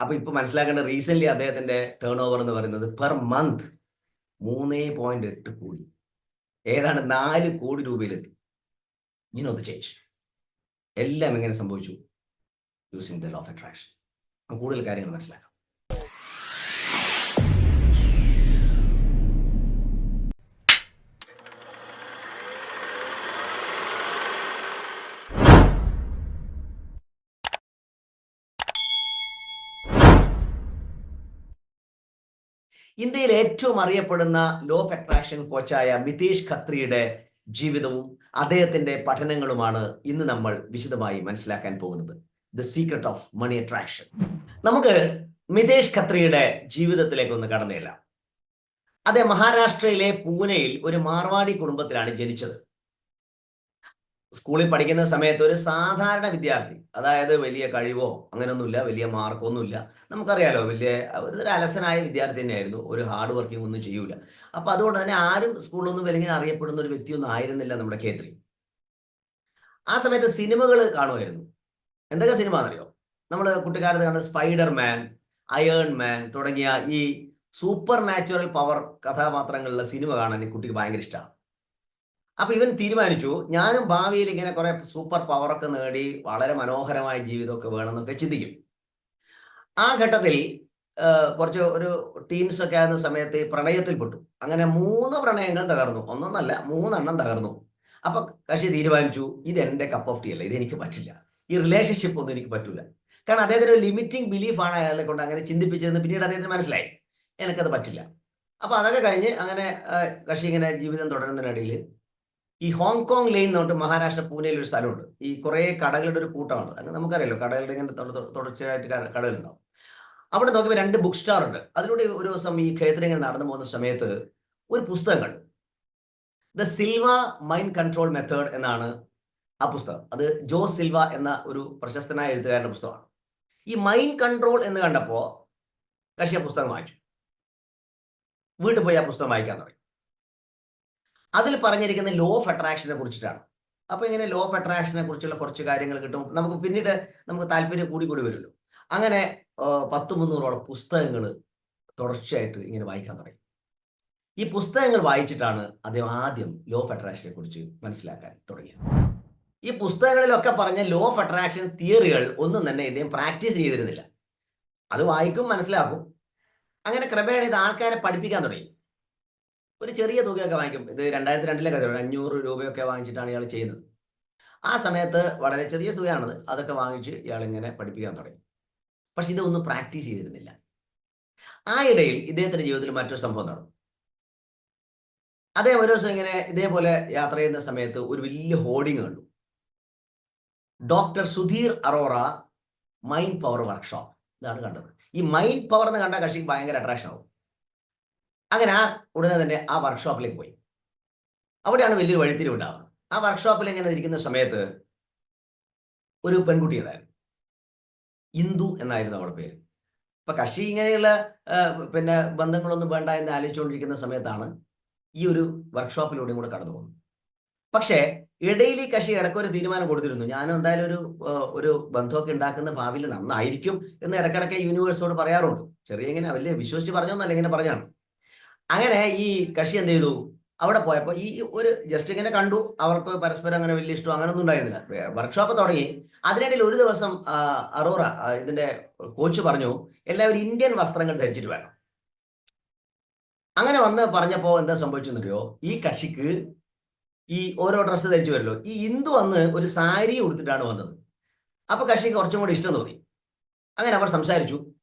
അപ്പൊ ഇപ്പൊ മനസ്സിലാക്കേണ്ട റീസെന്റ് അദ്ദേഹത്തിന്റെ ടേൺ ഓവർ എന്ന് പറയുന്നത് പെർ മന്ത് മൂന്നേ പോയിന്റ് എട്ട് കോടി. ഏതാണ്? നാല് കോടി രൂപയിലെത്തി. യു നോ ദ ചേഞ്ച് എല്ലാം എങ്ങനെ സംഭവിച്ചു? Using the law of attraction കൂടുതൽ കാര്യങ്ങൾ മനസ്സിലാക്കാം. ഇന്ത്യയിൽ ഏറ്റവും അറിയപ്പെടുന്ന law of attraction coach Mitesh ഖത്രിയുടെ ജീവിതവും അദ്ദേഹത്തിന്റെ പഠനങ്ങളുമാണ് ഇന്ന് നമ്മൾ വിശദമായി മനസ്സിലാക്കാൻ പോകുന്നത്. The secret of money attraction നമുക്ക് മിതേഷ് ഖത്രിയുടെ ജീവിതത്തിലേക്ക് ഒന്ന് കടന്നില്ല അതെ മഹാരാഷ്ട്രയിലെ പൂനെയിൽ ഒരു മാർവാടി കുടുംബത്തിലാണ് ജനിച്ചത്. സ്കൂളിൽ പഠിക്കുന്ന സമയത്ത് ഒരു സാധാരണ വിദ്യാർത്ഥി അതായത് വലിയ കഴിവോ അങ്ങനെയൊന്നുമില്ല വലിയ മാർക്കോ ഒന്നുമില്ല നമുക്കറിയാലോ വലിയ ഒരു അലസനായ വിദ്യാർത്ഥി തന്നെയായിരുന്നു ഒരു ഹാർഡ് വർക്കിംഗ് ഒന്നും ചെയ്യൂല. അപ്പൊ അതുകൊണ്ട് തന്നെ ആരും സ്കൂളിലൊന്നും അല്ലെങ്കിൽ അറിയപ്പെടുന്ന ഒരു വ്യക്തിയൊന്നും ആയിരുന്നില്ല നമ്മുടെ കേത്രി ആ സമയത്ത് സിനിമകൾ കാണുമായിരുന്നു. എന്തൊക്കെ സിനിമ എന്നറിയോ? നമ്മൾ കുട്ടിക്കാലത്ത് കണ്ട സ്പൈഡർ മാൻ അയേൺ മാൻ തുടങ്ങിയ ഈ സൂപ്പർ നാച്ചുറൽ പവർ കഥാപാത്രങ്ങളിലെ സിനിമ കാണാൻ കുട്ടിക്ക് ഭയങ്കര ഇഷ്ടമാണ് അപ്പൊ ഇവൻ തീരുമാനിച്ചു ഞാനും ഭാവിയിൽ ഇങ്ങനെ കുറെ സൂപ്പർ പവറൊക്കെ നേടി വളരെ മനോഹരമായ ജീവിതമൊക്കെ വേണമെന്നൊക്കെ ചിന്തിക്കും. ആ ഘട്ടത്തിൽ കുറച്ച് ഒരു ടീംസ് ഒക്കെ ആയിരുന്ന സമയത്ത് പ്രണയത്തിൽ പെട്ടു. അങ്ങനെ മൂന്ന് പ്രണയങ്ങൾ തകർന്നു. ഒന്നൊന്നല്ല മൂന്നെണ്ണം തകർന്നു. അപ്പൊ കക്ഷി തീരുമാനിച്ചു ഇത് എന്റെ കപ്പ് ഓഫ് ടീ അല്ല ഇത് എനിക്ക് പറ്റില്ല. ഈ റിലേഷൻഷിപ്പ് ഒന്നും എനിക്ക് പറ്റൂല. കാരണം അദ്ദേഹത്തിന് ഒരു ലിമിറ്റിംഗ് ബിലീഫാണ് അയാളെ കൊണ്ട് അങ്ങനെ ചിന്തിപ്പിച്ചതെന്ന് പിന്നീട് അദ്ദേഹത്തിന് മനസ്സിലായി. എനിക്കത് പറ്റില്ല. അപ്പൊ അതൊക്കെ കഴിഞ്ഞ് അങ്ങനെ കക്ഷി ഇങ്ങനെ ജീവിതം തുടരുന്നതിനിടയിൽ ഈ ഹോങ്കോങ് ലെയിൻ എന്ന് പറഞ്ഞിട്ട് മഹാരാഷ്ട്ര പൂനെയിൽ ഒരു സ്ഥലമുണ്ട്. ഈ കുറേ കടകളുടെ ഒരു കൂട്ടമാണ്. അങ്ങനെ നമുക്കറിയാലോ കടകളുടെ ഇങ്ങനെ തുടർച്ചയായിട്ട് കടകളുണ്ടാവും. അവിടെ നോക്കിയപ്പോൾ രണ്ട് ബുക്ക് സ്റ്റാർ ഉണ്ട്. അതിലൂടെ ഒരു ദിവസം ഈ ക്ഷേത്രം ഇങ്ങനെ നടന്നു പോകുന്ന സമയത്ത് ഒരു പുസ്തകം കണ്ടു. The Silva mind control method എന്നാണ് ആ പുസ്തകം. അത് ജോ സിൽവ എന്ന ഒരു പ്രശസ്തനായ എഴുത്തുകാരന്റെ പുസ്തകമാണ്. ഈ മൈൻഡ് കൺട്രോൾ എന്ന് കണ്ടപ്പോൾ കക്ഷി പുസ്തകം വായിച്ചു. വീട്ടിൽ പോയി ആ പുസ്തകം വായിക്കാൻ തുടങ്ങി. അതിൽ പറഞ്ഞിരിക്കുന്ന ലോ ഓഫ് അട്രാക്ഷനെ കുറിച്ചിട്ടാണ്. അപ്പോൾ ഇങ്ങനെ ലോ ഓഫ് അട്രാക്ഷനെ കുറിച്ചുള്ള കുറച്ച് കാര്യങ്ങൾ കിട്ടും. നമുക്ക് പിന്നീട് നമുക്ക് താല്പര്യം കൂടി കൂടി വരുമല്ലോ. അങ്ങനെ പത്ത് മുന്നൂറോളം പുസ്തകങ്ങൾ തുടർച്ചയായിട്ട് ഇങ്ങനെ വായിക്കാൻ തുടങ്ങി. ഈ പുസ്തകങ്ങൾ വായിച്ചിട്ടാണ് അദ്ദേഹം ആദ്യം ലോ ഓഫ് അട്രാക്ഷനെ കുറിച്ച് മനസ്സിലാക്കാൻ തുടങ്ങിയത്. ഈ പുസ്തകങ്ങളിലൊക്കെ പറഞ്ഞ ലോ ഓഫ് അട്രാക്ഷൻ തിയറികൾ ഒന്നും തന്നെ ഇദ്ദേഹം പ്രാക്ടീസ് ചെയ്തിരുന്നില്ല. അത് വായിക്കും മനസ്സിലാക്കും. അങ്ങനെ ക്രമേണ ഇത് ആൾക്കാരെ പഠിപ്പിക്കാൻ തുടങ്ങി. ഒരു ചെറിയ തുകയൊക്കെ വാങ്ങിക്കും. ഇത് രണ്ടായിരത്തി രണ്ടിലെ കഥയാണ് അഞ്ഞൂറ് രൂപയൊക്കെ വാങ്ങിച്ചിട്ടാണ് ഇയാൾ ചെയ്യുന്നത്. ആ സമയത്ത് വളരെ ചെറിയ തുകയാണത്. അതൊക്കെ വാങ്ങിച്ച് ഇയാൾ ഇങ്ങനെ പഠിപ്പിക്കാൻ തുടങ്ങി. പക്ഷെ ഇതൊന്നും പ്രാക്ടീസ് ചെയ്തിരുന്നില്ല. ആ ഇടയിൽ ഇദ്ദേഹത്തിന്റെ ജീവിതത്തിൽ മറ്റൊരു സംഭവം നടന്നു. അതേ ഒരു ദിവസം ഇങ്ങനെ ഇതേപോലെ യാത്ര ചെയ്യുന്ന സമയത്ത് ഒരു വലിയ ഹോർഡിങ് കണ്ടു. Doctor Sudhir Arora mind power workshop. ഇതാണ് കണ്ടത്. ഈ മൈൻഡ് പവർ എന്ന് കണ്ട കക്ഷിക്ക് ഭയങ്കര അട്രാക്ഷൻ ആവും. അങ്ങനെ ആ ഉടനെ തന്നെ ആ വർക്ക്ഷോപ്പിലേക്ക് പോയി. അവിടെയാണ് വലിയൊരു വഴിത്തിരി ഉണ്ടാവുന്നത്. ആ വർക്ക്ഷോപ്പിൽ ഇങ്ങനെ ഇരിക്കുന്ന സമയത്ത് ഒരു പെൺകുട്ടി ഉണ്ടായിരുന്നു. ഇന്ദു എന്നായിരുന്നു അവളുടെ പേര്. അപ്പൊ കക്ഷി ഇങ്ങനെയുള്ള പിന്നെ ബന്ധങ്ങളൊന്നും വേണ്ട എന്ന് ആലോചിച്ചുകൊണ്ടിരിക്കുന്ന സമയത്താണ് ഈ ഒരു വർക്ക്ഷോപ്പിലൂടെയും കൂടെ കടന്നു പോകുന്നത്. പക്ഷേ ഇടയിൽ ഈ കക്ഷി ഇടയ്ക്കൊരു തീരുമാനം കൊടുത്തിരുന്നു. ഞാനും എന്തായാലും ഒരു ഒരു ബന്ധമൊക്കെ ഉണ്ടാക്കുന്ന ഭാവിയിൽ നന്നായിരിക്കും എന്ന് ഇടയ്ക്കിടയ്ക്ക് യൂണിവേഴ്സോട് പറയാറുണ്ട്. ചെറിയ ഇങ്ങനെ വലിയ വിശ്വസിച്ച് പറഞ്ഞോന്നല്ല ഇങ്ങനെ പറഞ്ഞാണ്. അങ്ങനെ ഈ കക്ഷി എന്ത് ചെയ്തു? അവിടെ പോയപ്പോൾ ഈ ഒരു ജസ്റ്റ് ഇങ്ങനെ കണ്ടു. അവർക്ക് പരസ്പരം അങ്ങനെ വലിയ ഇഷ്ടം അങ്ങനെ ഒന്നും ഉണ്ടായിരുന്നില്ല വർക്ക്ഷോപ്പ് തുടങ്ങി. അതിനിടയിൽ ഒരു ദിവസം അറോറ ഇതിന്റെ കോച്ച് പറഞ്ഞു എല്ലാവരും ഇന്ത്യൻ വസ്ത്രങ്ങൾ ധരിച്ചിട്ട് വേണം. അങ്ങനെ വന്ന് പറഞ്ഞപ്പോൾ എന്താ സംഭവിച്ചെന്നറിയോ? ഈ കക്ഷിക്ക് ഈ ഓരോ ഡ്രസ്സ് ധരിച്ചു വരുമല്ലോ. ഈ ഇന്ദു വന്ന് ഒരു സാരി ഉടുത്തിട്ടാണ് വന്നത്. അപ്പൊ കക്ഷിക്ക് കുറച്ചും കൂടി ഇഷ്ടം തോന്നി. അങ്ങനെ അവർ സംസാരിച്ചു.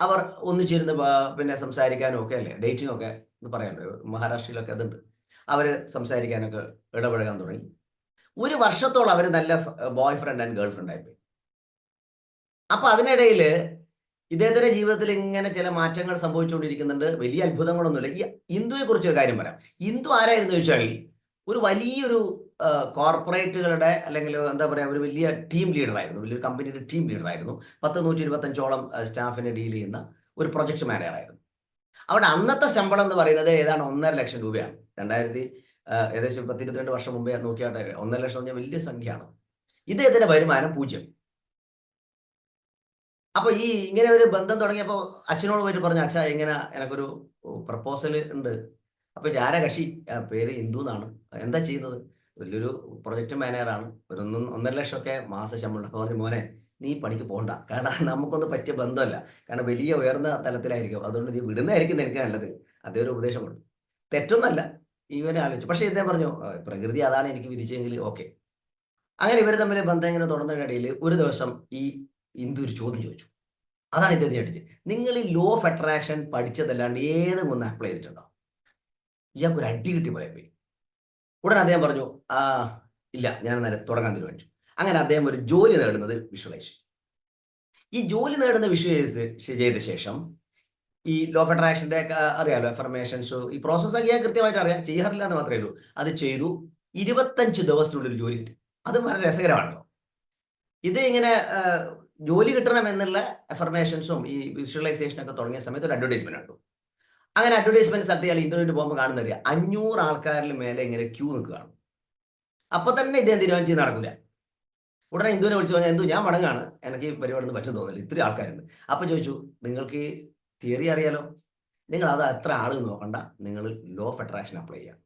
അവർ ഒന്നിച്ചിരുന്ന് പിന്നെ സംസാരിക്കാനും ഒക്കെ അല്ലേ? ഡേറ്റിംഗ് ഒക്കെ എന്ന് പറയാനുണ്ട്. മഹാരാഷ്ട്രയിലൊക്കെ അതുണ്ട്. അവർ സംസാരിക്കാനൊക്കെ ഇടപഴകാൻ തുടങ്ങി. ഒരു വർഷത്തോളം അവർ നല്ല boyfriend and girlfriend ആയിപ്പോയി അപ്പൊ അതിനിടയിൽ ഇദ്ദേഹത്തിന്റെ ജീവിതത്തിൽ ഇങ്ങനെ ചില മാറ്റങ്ങൾ സംഭവിച്ചുകൊണ്ടിരിക്കുന്നുണ്ട്. വലിയ അത്ഭുതങ്ങളൊന്നുമില്ല. ഈ ഹിന്ദുവെ കുറിച്ച് ഒരു കാര്യം പറയാം. ഹിന്ദു ആരായിരുന്നു ചോദിച്ചാൽ ഒരു വലിയൊരു കോർപ്പറേറ്റുകളുടെ അല്ലെങ്കിൽ എന്താ പറയുക ഒരു വലിയ ടീം ലീഡറായിരുന്നു. വലിയൊരു കമ്പനിയുടെ ടീം ലീഡറായിരുന്നു. പത്ത് നൂറ്റി ഇരുപത്തഞ്ചോളം സ്റ്റാഫിനെ ഡീൽ ചെയ്യുന്ന ഒരു പ്രൊജക്ട് മാനേജറായിരുന്നു. അവിടെ അന്നത്തെ ശമ്പളം എന്ന് പറയുന്നത് ഏതാണ് ഒന്നര ലക്ഷം രൂപയാണ്. രണ്ടായിരത്തി ഏകദേശം പത്തിരുപത്തിരണ്ട് വർഷം മുമ്പേ നോക്കിയാട്ടെ ഒന്നര ലക്ഷം പറഞ്ഞാൽ വലിയ സംഖ്യയാണ്. ഇദ്ദേഹത്തിന്റെ വരുമാനം പൂജ്യം. അപ്പൊ ഈ ഇങ്ങനെ ഒരു ബന്ധം തുടങ്ങിയപ്പോൾ അച്ഛനോട് പോയിട്ട് പറഞ്ഞു അച്ഛാ ഇങ്ങനെ എനക്കൊരു പ്രപ്പോസൽ ഉണ്ട്. അപ്പൊ ആരാ കക്ഷി? പേര് ഹിന്ദു എന്നാണ്. എന്താ ചെയ്യുന്നത്? വലിയൊരു പ്രൊജക്ട് മാനേജറാണ് ഒരു ഒന്ന് ഒന്നര ലക്ഷമൊക്കെ മാസ ശമ്പളം പറഞ്ഞു മോനെ നീ പണിക്ക് പോകണ്ട കാരണം നമുക്കൊന്നും പറ്റിയ ബന്ധമല്ല. കാരണം വലിയ ഉയർന്ന തലത്തിലായിരിക്കും. അതുകൊണ്ട് നീ വിടുന്നതായിരിക്കും നിനക്ക് നല്ലത്. അതേ ഒരു ഉപദേശം കൊടുത്തു. തെറ്റൊന്നല്ല. ഇവനെ ആലോചിച്ചു. പക്ഷെ ഇദ്ദേഹം പറഞ്ഞു പ്രകൃതി അതാണ് എനിക്ക് വിധിച്ചെങ്കിൽ ഓക്കെ. അങ്ങനെ ഇവർ തമ്മിൽ ബന്ധം ഇങ്ങനെ തുടർന്നതിനിടയിൽ ഒരു ദിവസം ഈ ഇന്ദു ഒരു ചോദ്യം ചോദിച്ചു. അതാണ് ഇദ്ദേഹം ചോദിച്ചത് നിങ്ങൾ ഈ ലോ ഓഫ് അട്രാക്ഷൻ പഠിച്ചതല്ലാണ്ട് ഏതെങ്കിലും ഒന്ന് അപ്ലൈ ചെയ്തിട്ടുണ്ടോ? ഇയാൾക്ക് ഒരു അടി കിട്ടി പോയി ഉടനെ അദ്ദേഹം പറഞ്ഞു ആ ഇല്ല ഞാൻ നേരെ തുടങ്ങാൻ തീരുമാനിച്ചു. അങ്ങനെ അദ്ദേഹം ഒരു ജോലി നേടുന്നത് വിഷ്വലൈസ് ഈ ജോലി നേടുന്ന വിഷ്വലൈസ് ചെയ്ത ശേഷം ഈ ലോ ഓഫ് അറിയാലോ എഫർമേഷൻസ് ഈ പ്രോസസ്സ് ഒക്കെ ഞാൻ കൃത്യമായിട്ട് അറിയാം. ചെയ്യാറില്ല എന്ന് മാത്രമേ ഉള്ളൂ. അത് ചെയ്തു. ഇരുപത്തഞ്ച് ദിവസത്തിനുള്ളിൽ ജോലി കിട്ടി. അത് വളരെ രസകരമാണല്ലോ ഇത് ഇങ്ങനെ ജോലി കിട്ടണം എന്നുള്ള എഫർമേഷൻസും ഈ വിഷ്വലൈസേഷനൊക്കെ തുടങ്ങിയ സമയത്ത് ഒരു അഡ്വർടൈസ്മെന്റ് കണ്ടു. അങ്ങനെ അഡ്വർടൈസ്മെന്റ് സ്ഥലത്ത് ഇയാൾ ഇന്റർവ്യൂവിന് പോകുമ്പോൾ കാണുന്ന അറിയാം? അഞ്ഞൂറ് ആൾക്കാരിൽ മേലെ ഇങ്ങനെ ക്യൂ നിൽക്കുകയാണ്. അപ്പൊ തന്നെ ഇദ്ദേഹം തീരുമാനിച്ച് നടക്കില്ല ഉടനെ ഇന്ദുവിനെ വിളിച്ചു പറഞ്ഞാൽ എന്തു ഞാൻ മടങ്ങാണ്. എനിക്ക് ഈ പരിപാടി പറ്റും തോന്നില്ല ഇത്രയും ആൾക്കാരുണ്ട്. അപ്പൊ ചോദിച്ചു നിങ്ങൾക്ക് തിയറി അറിയാലോ? നിങ്ങൾ അത് എത്ര ആൾ നോക്കണ്ട. നിങ്ങൾ ലോ ഓഫ് അട്രാക്ഷൻ അപ്ലൈ ചെയ്യാം.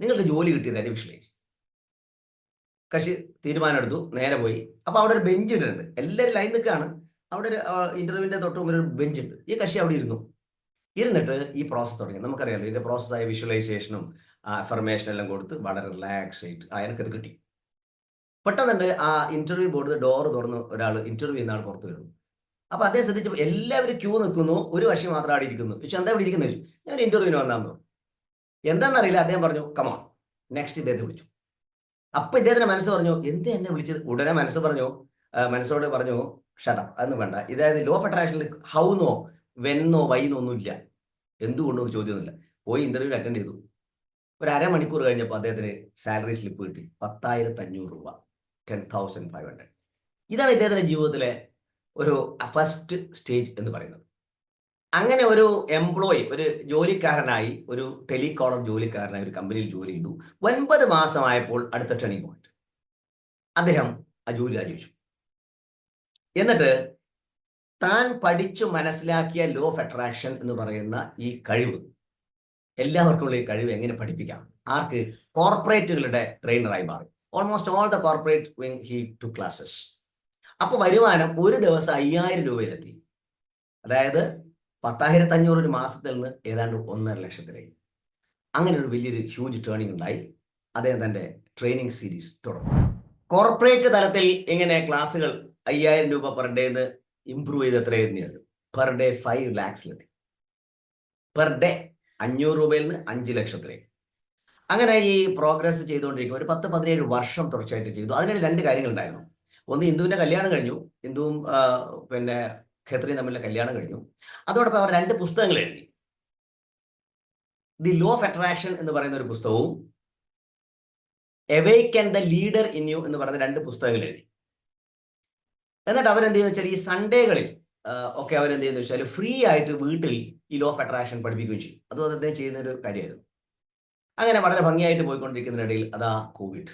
നിങ്ങൾക്ക് ജോലി കിട്ടിയതായിട്ട് വിഷ്വലൈസ് കക്ഷി തീരുമാനമെടുത്തു നേരെ പോയി. അപ്പൊ അവിടെ ഒരു ബെഞ്ച് ഉണ്ട് എല്ലാവരും ലൈൻ നിൽക്കുകയാണ്. അവിടെ ഒരു ഇന്റർവ്യൂവിന്റെ തൊട്ട് മുമ്പിൽ ഒരു ബെഞ്ച് ഉണ്ട് ഈ കക്ഷി അവിടെ ഇരുന്നു. ഇരുന്നിട്ട് ഈ പ്രോസസ്സ് തുടങ്ങി. നമുക്കറിയാലോ ഇതിന്റെ പ്രോസസ്സായ വിഷ്വലൈസേഷനും അഫർമേഷൻ എല്ലാം കൊടുത്ത് വളരെ റിലാക്സ് ആയിട്ട് ആ എനിക്കത് കിട്ടി. പെട്ടെന്നുണ്ട് ആ ഇന്റർവ്യൂ ബോർഡ് ഡോർ തുറന്ന് ഒരാൾ ഇന്റർവ്യൂ ചെയ്യുന്ന ആൾ പുറത്ത് വരുന്നു. അപ്പൊ അദ്ദേഹം ശ്രദ്ധിച്ചപ്പോൾ എല്ലാവരും ക്യൂ നിൽക്കുന്നു ഒരു വശി മാത്രം അവിടെ ഇരിക്കുന്നു. ചോദിച്ചു എന്താ ഇവിടെ ഇരിക്കുന്നു? ചോദിച്ചു ഞാൻ ഇന്റർവ്യൂവിന് വന്നാന്ന് പറഞ്ഞു. എന്താണെന്നറിയില്ല അദ്ദേഹം പറഞ്ഞു കമോൺ നെക്സ്റ്റ് ഇദ്ദേഹത്തെ വിളിച്ചു. അപ്പൊ ഇദ്ദേഹത്തിന്റെ മനസ്സ് പറഞ്ഞു എന്ത് എന്നെ വിളിച്ചത്? ഉടനെ മനസ്സ് പറഞ്ഞു മനസ്സോട് പറഞ്ഞു ഷട്ട അതൊന്നും വേണ്ട. ഇതായത് ലോ ഓഫ് അട്രാക്ഷനിൽ ഹൗന്നോ വെന്നോ വൈന്നോ ഒന്നുമില്ല. എന്തുകൊണ്ടോ ഒരു ചോദ്യമൊന്നുമില്ല. പോയി ഇന്റർവ്യൂ അറ്റൻഡ് ചെയ്തു. ഒരു അരമണിക്കൂർ കഴിഞ്ഞപ്പോൾ അദ്ദേഹത്തിന് സാലറി സ്ലിപ്പ് കിട്ടി. പത്തായിരത്തി അഞ്ഞൂറ് രൂപ. ടെൻ തൗസൻഡ് ഫൈവ് ഹൺഡ്രഡ് ഇതാണ് ഇദ്ദേഹത്തിന്റെ ജീവിതത്തിലെ ഒരു ഫസ്റ്റ് സ്റ്റേജ് എന്ന് പറയുന്നത്. അങ്ങനെ ഒരു എംപ്ലോയി ഒരു ജോലിക്കാരനായി ഒരു ടെലികോളർ ജോലിക്കാരനായി ഒരു കമ്പനിയിൽ ജോലി ചെയ്തു. ഒൻപത് മാസമായപ്പോൾ അടുത്ത ടേണിംഗ് പോയിന്റ് അദ്ദേഹം ആ ജോലി രാജിവെച്ചു. എന്നിട്ട് താൻ പഠിച്ചു മനസ്സിലാക്കിയ ലോ ഓഫ് അട്രാക്ഷൻ എന്ന് പറയുന്ന ഈ കഴിവ് എല്ലാവർക്കുമുള്ള ഈ കഴിവ് എങ്ങനെ പഠിപ്പിക്കാം? ആർക്ക്? കോർപ്പറേറ്റുകളുടെ ട്രെയിനറായി മാറി. Almost all the corporate wing he to classes അപ്പൊ വരുമാനം ഒരു ദിവസം അയ്യായിരം രൂപയിലെത്തി. അതായത് പത്തായിരത്തി അഞ്ഞൂറ് ഒരു മാസത്തിൽ നിന്ന് ഏതാണ്ട് ഒന്നര ലക്ഷത്തിലേക്ക്. അങ്ങനെ ഒരു വലിയൊരു ഹ്യൂജ് ടേണിംഗ് ഉണ്ടായി. അദ്ദേഹം തന്റെ ട്രെയിനിങ് സീരീസ് തുടർന്നു. കോർപ്പറേറ്റ് തലത്തിൽ ഇങ്ങനെ ക്ലാസ്സുകൾ അയ്യായിരം രൂപ പെർ ഡേന്ന് ഇംപ്രൂവ് ചെയ്ത് എത്രയായിരുന്നു പെർ ഡേ ഫൈവ് ലാക്സിലെത്തി പെർ ഡേ അഞ്ഞൂറ് രൂപയിൽ നിന്ന് അഞ്ച് ലക്ഷത്തിലേക്ക്. അങ്ങനെ ഈ പ്രോഗ്രസ് ചെയ്തുകൊണ്ടിരിക്കും ഒരു പത്ത് പതിനേഴ് വർഷം തുടർച്ചയായിട്ട് ചെയ്തു. അതിനിടെ രണ്ട് കാര്യങ്ങൾ ഉണ്ടായിരുന്നു. ഒന്ന് ഇന്ദുവിന്റെ കല്യാണം കഴിഞ്ഞു. ഇന്ദുവും പിന്നെ ഖേത്രിയും തമ്മിലെ കല്യാണം കഴിഞ്ഞു. അതോടൊപ്പം അവർ രണ്ട് പുസ്തകങ്ങൾ എഴുതി. ദി ലോ ഓഫ് അട്രാക്ഷൻ എന്ന് പറയുന്ന ഒരു പുസ്തകവും awake and the leader in you എന്ന് പറയുന്ന രണ്ട് പുസ്തകങ്ങൾ എഴുതി. എന്നിട്ട് അവരെന്ത് ചെയ്യുന്ന വെച്ചാൽ ഈ സൺഡേകളിൽ ഒക്കെ അവരെന്ത് ചെയ്യുന്ന വെച്ചാൽ ഫ്രീ ആയിട്ട് വീട്ടിൽ ഈ ലോ ഓഫ് അട്രാക്ഷൻ പഠിപ്പിക്കുകയും ചെയ്യും. അതും അദ്ദേഹം ചെയ്യുന്ന ഒരു കാര്യമായിരുന്നു. അങ്ങനെ വളരെ ഭംഗിയായിട്ട് പോയിക്കൊണ്ടിരിക്കുന്നതിനിടയിൽ അതാ കോവിഡ്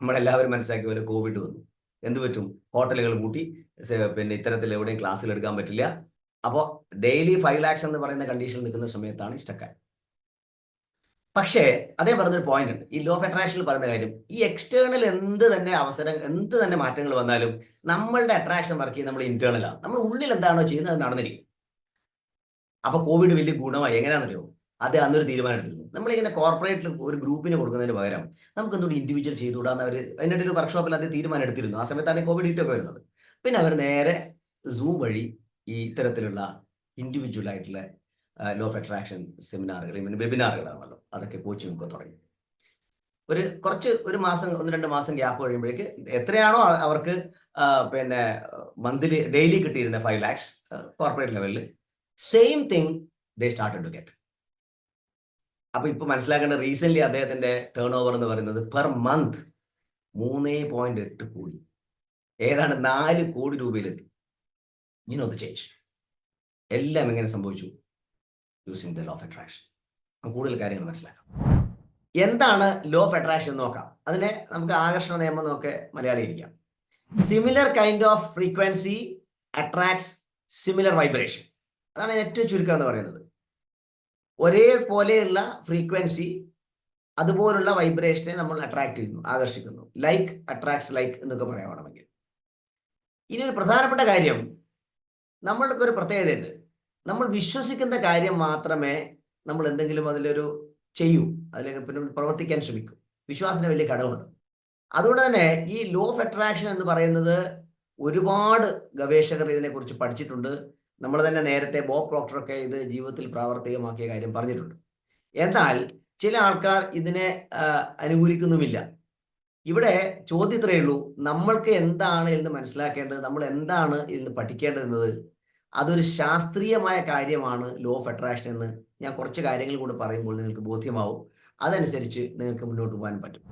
നമ്മളെല്ലാവരും മനസ്സിലാക്കിയ പോലെ കോവിഡ് വന്നു. എന്ത് പറ്റും? ഹോട്ടലുകൾ കൂട്ടി പിന്നെ ഇത്തരത്തിൽ എവിടെയും ക്ലാസ്സിൽ എടുക്കാൻ പറ്റില്ല. അപ്പോൾ ഡെയിലി ഫൈവ് ലാക്സ് എന്ന് പറയുന്ന കണ്ടീഷനിൽ നിൽക്കുന്ന സമയത്താണ് സ്റ്റക്കായത് പക്ഷേ അതേ പറഞ്ഞൊരു പോയിന്റ് ഉണ്ട്. ഈ ലോ ഓഫ് അട്രാക്ഷനിൽ പറയുന്ന കാര്യം ഈ എക്സ്റ്റേണൽ എന്ത് തന്നെ അവസരം എന്ത് തന്നെ മാറ്റങ്ങൾ വന്നാലും നമ്മളുടെ അട്രാക്ഷൻ വർക്ക് ചെയ്യുന്നത് നമ്മൾ ഇന്റേണലാണ് നമ്മൾ ഉള്ളിൽ എന്താണോ ചെയ്യുന്നത് നടന്നിരിക്കും. അപ്പൊ കോവിഡ് വലിയ ഗുണമായി. എങ്ങനെയാണെന്നറിയോ? അത് അന്നൊരു തീരുമാനം എടുത്തിരുന്നു. നമ്മളിങ്ങനെ കോർപ്പറേറ്റ് ഒരു ഗ്രൂപ്പിന് കൊടുക്കുന്നതിന് പകരം നമുക്ക് എന്തുകൊണ്ട് ഇൻഡിവിജ്വൽ ചെയ്തുകൂടാന്ന് അവർ അതിന്റെ ഒരു വർക്ക്ഷോപ്പിൽ അത് തീരുമാനം എടുത്തിരുന്നു. ആ സമയത്താണ് കോവിഡ് ഇറ്റൊക്കെ വരുന്നത്. പിന്നെ അവർ നേരെ സൂം വഴി ഈ ഇത്തരത്തിലുള്ള ഇൻഡിവിജ്വൽ ആയിട്ടുള്ള ലോ ഓഫ് അട്രാക്ഷൻ സെമിനാറുകൾ പിന്നെ വെബിനാറുകളാണല്ലോ അതൊക്കെ കോച്ചിങ് ഒക്കെ തുടങ്ങി. ഒരു കുറച്ച് ഒരു മാസം ഒന്ന് രണ്ട് മാസം ഗ്യാപ്പ് കഴിയുമ്പോഴേക്ക് എത്രയാണോ അവർക്ക് പിന്നെ മന്ത്ലി ഡെയിലി കിട്ടിയിരുന്ന ഫൈവ് ലാക്സ് കോർപ്പറേറ്റ് ലെവലിൽ same thing they started to get അപ്പൊ ഇപ്പൊ മനസ്സിലാക്കേണ്ട റീസെന്റ് അദ്ദേഹത്തിന്റെ ടേൺ ഓവർ എന്ന് പറയുന്നത് പെർ മന്ത് മൂന്നേ പോയിന്റ് എട്ട് കോടി. ഏതാണ്ട് നാല് കോടി രൂപയിലെത്തി. ഇങ്ങനെ ഒന്ന് ചേഞ്ച് എല്ലാം എങ്ങനെ സംഭവിച്ചു? Using the law of attraction കൂടുതൽ കാര്യങ്ങൾ മനസ്സിലാക്കാം. എന്താണ് ലോ ഓഫ് അട്രാക്ഷൻ നോക്കാം. അതിനെ നമുക്ക് ആകർഷണ നിയമം നോക്കെ മലയാളി ഇരിക്കാം. Similar kind of frequency attracts similar vibration അതാണ് ഏറ്റവും ചുരുക്കം എന്ന് പറയുന്നത്. ഒരേപോലെയുള്ള ഫ്രീക്വൻസി അതുപോലുള്ള വൈബ്രേഷനെ നമ്മൾ അട്രാക്ട് ചെയ്യുന്നു ആകർഷിക്കുന്നു. ലൈക്ക് അട്രാക്ട്സ് ലൈക്ക് എന്നൊക്കെ പറയുകയാണെങ്കിൽ ഇനി ഒരു പ്രധാനപ്പെട്ട കാര്യം. നമ്മൾക്ക് ഒരു പ്രത്യേകതയുണ്ട്. നമ്മൾ വിശ്വസിക്കുന്ന കാര്യം മാത്രമേ നമ്മൾ എന്തെങ്കിലും അതിലൊരു ചെയ്യൂ അതിലേക്ക് പിന്നെ പ്രവർത്തിക്കാൻ ശ്രമിക്കൂ. വിശ്വാസത്തിന് വലിയ ഘടകമുണ്ട് അതുകൊണ്ട് തന്നെ ഈ ലോ ഓഫ് അട്രാക്ഷൻ എന്ന് പറയുന്നത് ഒരുപാട് ഗവേഷകർ ഇതിനെക്കുറിച്ച് പഠിച്ചിട്ടുണ്ട്. നമ്മൾ തന്നെ നേരത്തെ ബോബ് പ്രോക്ടറൊക്കെ ഇത് ജീവിതത്തിൽ പ്രാവർത്തികമാക്കിയ കാര്യം പറഞ്ഞിട്ടുണ്ട്. എന്നാൽ ചില ആൾക്കാർ ഇതിനെ അനുകൂലിക്കുന്നുമില്ല. ഇവിടെ ചോദ്യത്രയേ ഉള്ളൂ. നമ്മൾക്ക് എന്താണ് എന്ന് മനസ്സിലാക്കേണ്ടത്? നമ്മൾ എന്താണ് ഇന്ന് പഠിക്കേണ്ടതെന്നത് അതൊരു ശാസ്ത്രീയമായ കാര്യമാണ് ലോ ഓഫ് അട്രാക്ഷൻ എന്ന് ഞാൻ കുറച്ച് കാര്യങ്ങൾ കൂടെ പറയുമ്പോൾ നിങ്ങൾക്ക് ബോധ്യമാവും. അതനുസരിച്ച് നിങ്ങൾക്ക് മുന്നോട്ട് പോകാൻ പറ്റും.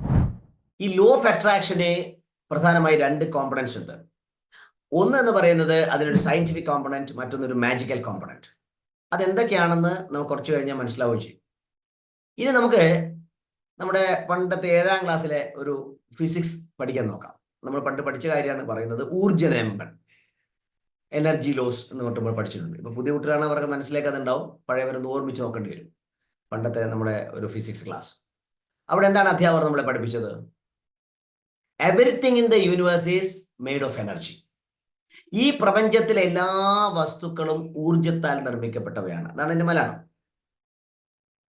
ഈ ലോ ഓഫ് അട്രാക്ഷന് പ്രധാനമായി രണ്ട് കോമ്പണൻസ് ഉണ്ട്. ഒന്ന് എന്ന് പറയുന്നത് അതിനൊരു സയന്റിഫിക് കോമ്പണന്റ് മറ്റൊന്നൊരു മാജിക്കൽ കോമ്പണന്റ് അതെന്തൊക്കെയാണെന്ന് നമുക്ക് കുറച്ച് കഴിഞ്ഞാൽ മനസ്സിലാവുകയും ചെയ്യും. ഇനി നമുക്ക് നമ്മുടെ പണ്ടത്തെ ഏഴാം ക്ലാസ്സിലെ ഒരു ഫിസിക്സ് പഠിക്കാൻ നോക്കാം. നമ്മൾ പണ്ട് പഠിച്ച കാര്യമാണ് പറയുന്നത് ഊർജ നിയമങ്ങൾ. എനർജി ലോസ് എന്ന് നമ്മൾ പഠിച്ചിട്ടുണ്ട്. ഇപ്പൊ പുതിയ കുട്ടികളാണ് അവർക്ക് മനസ്സിലാക്കാതുണ്ടാവും പഴയവരൊന്ന് ഓർമ്മിച്ച് നോക്കേണ്ടി വരും. പണ്ടത്തെ നമ്മുടെ ഒരു ഫിസിക്സ് ക്ലാസ് അവിടെ എന്താണ് അധ്യാപകർ നമ്മളെ പഠിപ്പിച്ചത്? Everything in the universe is made of energy ഈ പ്രപഞ്ചത്തിലെ എല്ലാ വസ്തുക്കളും ഊർജത്താൽ നിർമ്മിക്കപ്പെട്ടവയാണ്. അതാണ് എന്റെ മലയാളം.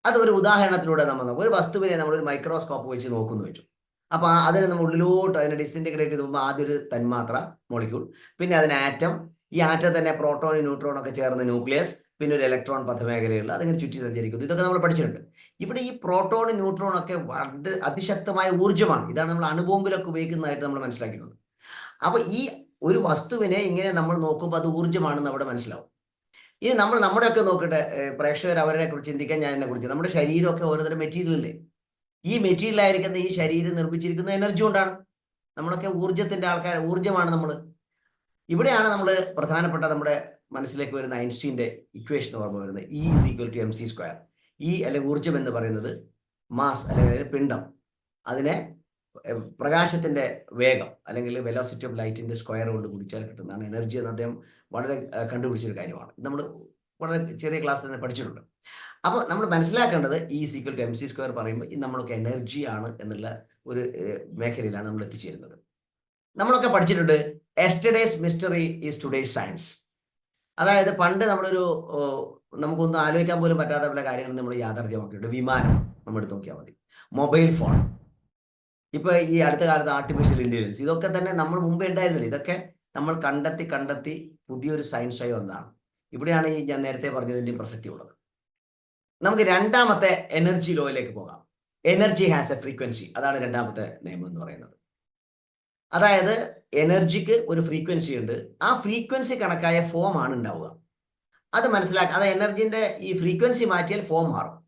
അത് ഒരു ഉദാഹരണത്തിലൂടെ നമ്മൾ ഒരു വസ്തുവിനെ നമ്മൾ ഒരു മൈക്രോസ്കോപ്പ് വെച്ച് നോക്കുന്നു വെച്ചു. അപ്പൊ അതിനെ നമ്മൾ ഉള്ളിലോട്ട് അതിനെ ഡിസിന്റഗ്രേറ്റ് ചെയ്ത് ആദ്യം ഒരു തന്മാത്ര മോളിക്യൂൾ പിന്നെ അതിന് ആറ്റം ഈ ആറ്റം തന്നെ പ്രോട്ടോൺ ന്യൂട്രോൺ ഒക്കെ ചേർന്ന ന്യൂക്ലിയസ് പിന്നെ ഒരു ഇലക്ട്രോൺ പഥമേഖലകൾ അതിങ്ങനെ ചുറ്റി സഞ്ചരിക്കുന്നു. ഇതൊക്കെ നമ്മൾ പഠിച്ചിട്ടുണ്ട്. ഇവിടെ ഈ പ്രോട്ടോൺ ന്യൂട്രോൺ ഒക്കെ അതിശക്തമായ ഊർജമാണ്. ഇതാണ് നമ്മൾ അണുബോംബിലൊക്കെ ഉപയോഗിക്കുന്നതായിട്ട് നമ്മൾ മനസ്സിലാക്കിയിട്ടുണ്ട് അപ്പൊ ഈ ഒരു വസ്തുവിനെ ഇങ്ങനെ നമ്മൾ നോക്കുമ്പോൾ അത് ഊർജമാണെന്ന് അവിടെ മനസ്സിലാവും. ഇനി നമ്മൾ നമ്മുടെയൊക്കെ നോക്കട്ടെ പ്രേക്ഷകർ അവരെ കുറിച്ച് ചിന്തിക്കാൻ ഞാൻ എന്നെ കുറിച്ച്. നമ്മുടെ ശരീരമൊക്കെ ഓരോതരം മെറ്റീരിയൽ അല്ലേ? ഈ മെറ്റീരിയൽ ആയിരിക്കുന്ന ഈ ശരീരം നിർമ്മിച്ചിരിക്കുന്ന എനർജി കൊണ്ടാണ്. നമ്മളൊക്കെ ഊർജത്തിന്റെ ആൾക്കാർ ഊർജമാണ് നമ്മൾ ഇവിടെയാണ് നമ്മൾ പ്രധാനപ്പെട്ട നമ്മുടെ മനസ്സിലേക്ക് വരുന്ന ഐൻസ്റ്റീന്റെ ഇക്വേഷൻ ഓർമ്മ വരുന്നത്. E is equal to M C square E അല്ലെങ്കിൽ ഊർജം എന്ന് പറയുന്നത് മാസ് അല്ലെങ്കിൽ പിണ്ഡം. അതിനെ പ്രകാശത്തിന്റെ വേഗം അല്ലെങ്കിൽ വെലോസിറ്റി ഓഫ് ലൈറ്റിന്റെ സ്ക്വയർ കൊണ്ട് കുടിച്ചാൽ കിട്ടുന്നതാണ് എനർജി എന്ന് അദ്ദേഹം വളരെ കണ്ടുപിടിച്ചൊരു കാര്യമാണ്. നമ്മൾ വളരെ ചെറിയ ക്ലാസ് തന്നെ പഠിച്ചിട്ടുണ്ട്. അപ്പോൾ നമ്മൾ മനസ്സിലാക്കേണ്ടത് ഈ equal to M C square പറയുമ്പോൾ ഇത് നമ്മളൊക്കെ എനർജിയാണ് എന്നുള്ള ഒരു മേഖലയിലാണ് നമ്മൾ എത്തിച്ചേരുന്നത്. നമ്മളൊക്കെ പഠിച്ചിട്ടുണ്ട് yesterday's mystery is today's science അതായത് പണ്ട് നമ്മളൊരു നമുക്കൊന്നും ആലോചിക്കാൻ പോലും പറ്റാത്ത പല കാര്യങ്ങൾ നമ്മൾ യാഥാർത്ഥ്യമാക്കിയിട്ടുണ്ട് വിമാനം നമ്മൾ എടുത്ത് നോക്കിയാൽ മതി. Mobile phone. ഇപ്പൊ ഈ അടുത്ത കാലത്ത് ആർട്ടിഫിഷ്യൽ ഇന്റലിജൻസ് ഇതൊക്കെ തന്നെ നമ്മൾ മുമ്പേ ഉണ്ടായിരുന്നില്ല? ഇതൊക്കെ നമ്മൾ കണ്ടെത്തി കണ്ടെത്തി പുതിയൊരു സയൻസായി വന്നതാണ്. ഇവിടെയാണ് ഈ ഞാൻ നേരത്തെ പറഞ്ഞതിന്റെ പ്രസക്തി ഉള്ളത്. നമുക്ക് രണ്ടാമത്തെ എനർജി ലോയിലേക്ക് പോകാം. എനർജി ഹാസ് എ ഫ്രീക്വൻസി അതാണ് രണ്ടാമത്തെ നിയമം എന്ന് പറയുന്നത്. അതായത് എനർജിക്ക് ഒരു ഫ്രീക്വൻസി ഉണ്ട്. ആ ഫ്രീക്വൻസി കണക്കായ ഫോം ആണ് ഉണ്ടാവുക. അത് മനസ്സിലാക്കുക അത് എനർജിന്റെ ഈ ഫ്രീക്വൻസി മാറ്റിയാൽ ഫോം മാറും.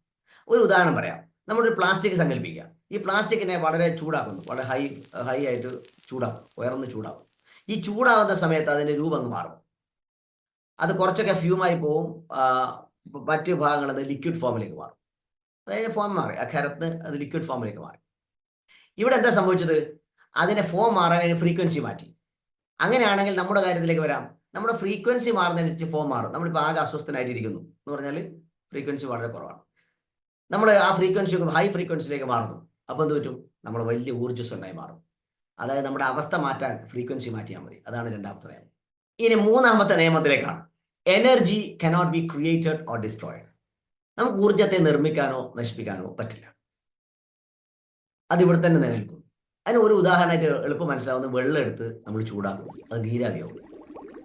ഒരു ഉദാഹരണം പറയാം. നമ്മളൊരു പ്ലാസ്റ്റിക് സങ്കല്പിക്കുക. ഈ പ്ലാസ്റ്റിക്കിനെ വളരെ ചൂടാക്കുന്നു. വളരെ ഹൈ ഹൈ ആയിട്ട് ചൂടാക്കും. ഉയർന്ന് ചൂടാകും ഈ ചൂടാവുന്ന സമയത്ത് അതിന്റെ രൂപം അങ്ങ് മാറും. അത് കുറച്ചൊക്കെ ഫ്യൂമായി പോവും. മറ്റു ഭാഗങ്ങൾ അത് ലിക്വിഡ് ഫോമിലേക്ക് മാറും. അതായത് ഫോം മാറി. ആ ഖരത്ത് അത് ലിക്വിഡ് ഫോമിലേക്ക് മാറി. ഇവിടെ എന്താ സംഭവിച്ചത്? അതിനെ ഫോം മാറാൻ അതിന് ഫ്രീക്വൻസി മാറ്റി. അങ്ങനെയാണെങ്കിൽ നമ്മുടെ കാര്യത്തിലേക്ക് വരാം. നമ്മുടെ ഫ്രീക്വൻസി മാറുന്നതനുസരിച്ച് ഫോം മാറും. നമ്മളിപ്പോൾ ആകെ അസ്വസ്ഥനായിട്ടിരിക്കുന്നു. എന്ന് പറഞ്ഞാൽ ഫ്രീക്വൻസി വളരെ കുറവാണ്. നമ്മൾ ആ ഫ്രീക്വൻസി ഹൈ ഫ്രീക്വൻസിയിലേക്ക് മാറുന്നു. അപ്പോൾ എന്ത് പറ്റും? നമ്മൾ വലിയ ഊർജസ്വനായി മാറും. അതായത് നമ്മുടെ അവസ്ഥ മാറ്റാൻ ഫ്രീക്വൻസി മാറ്റിയാൽ മതി. അതാണ് രണ്ടാമത്തെ നിയമം. ഇനി മൂന്നാമത്തെ നിയമത്തിലേക്കാണ്. Energy cannot be created or destroyed നമുക്ക് ഊർജത്തെ നിർമ്മിക്കാനോ നശിപ്പിക്കാനോ പറ്റില്ല. അതിവിടെ തന്നെ നിലനിൽക്കുന്നു. അതിന് ഒരു ഉദാഹരണമായിട്ട് എളുപ്പം മനസ്സിലാവുന്ന വെള്ളം എടുത്ത് നമ്മൾ ചൂടാക്കും. അത് നീരാവിയാവും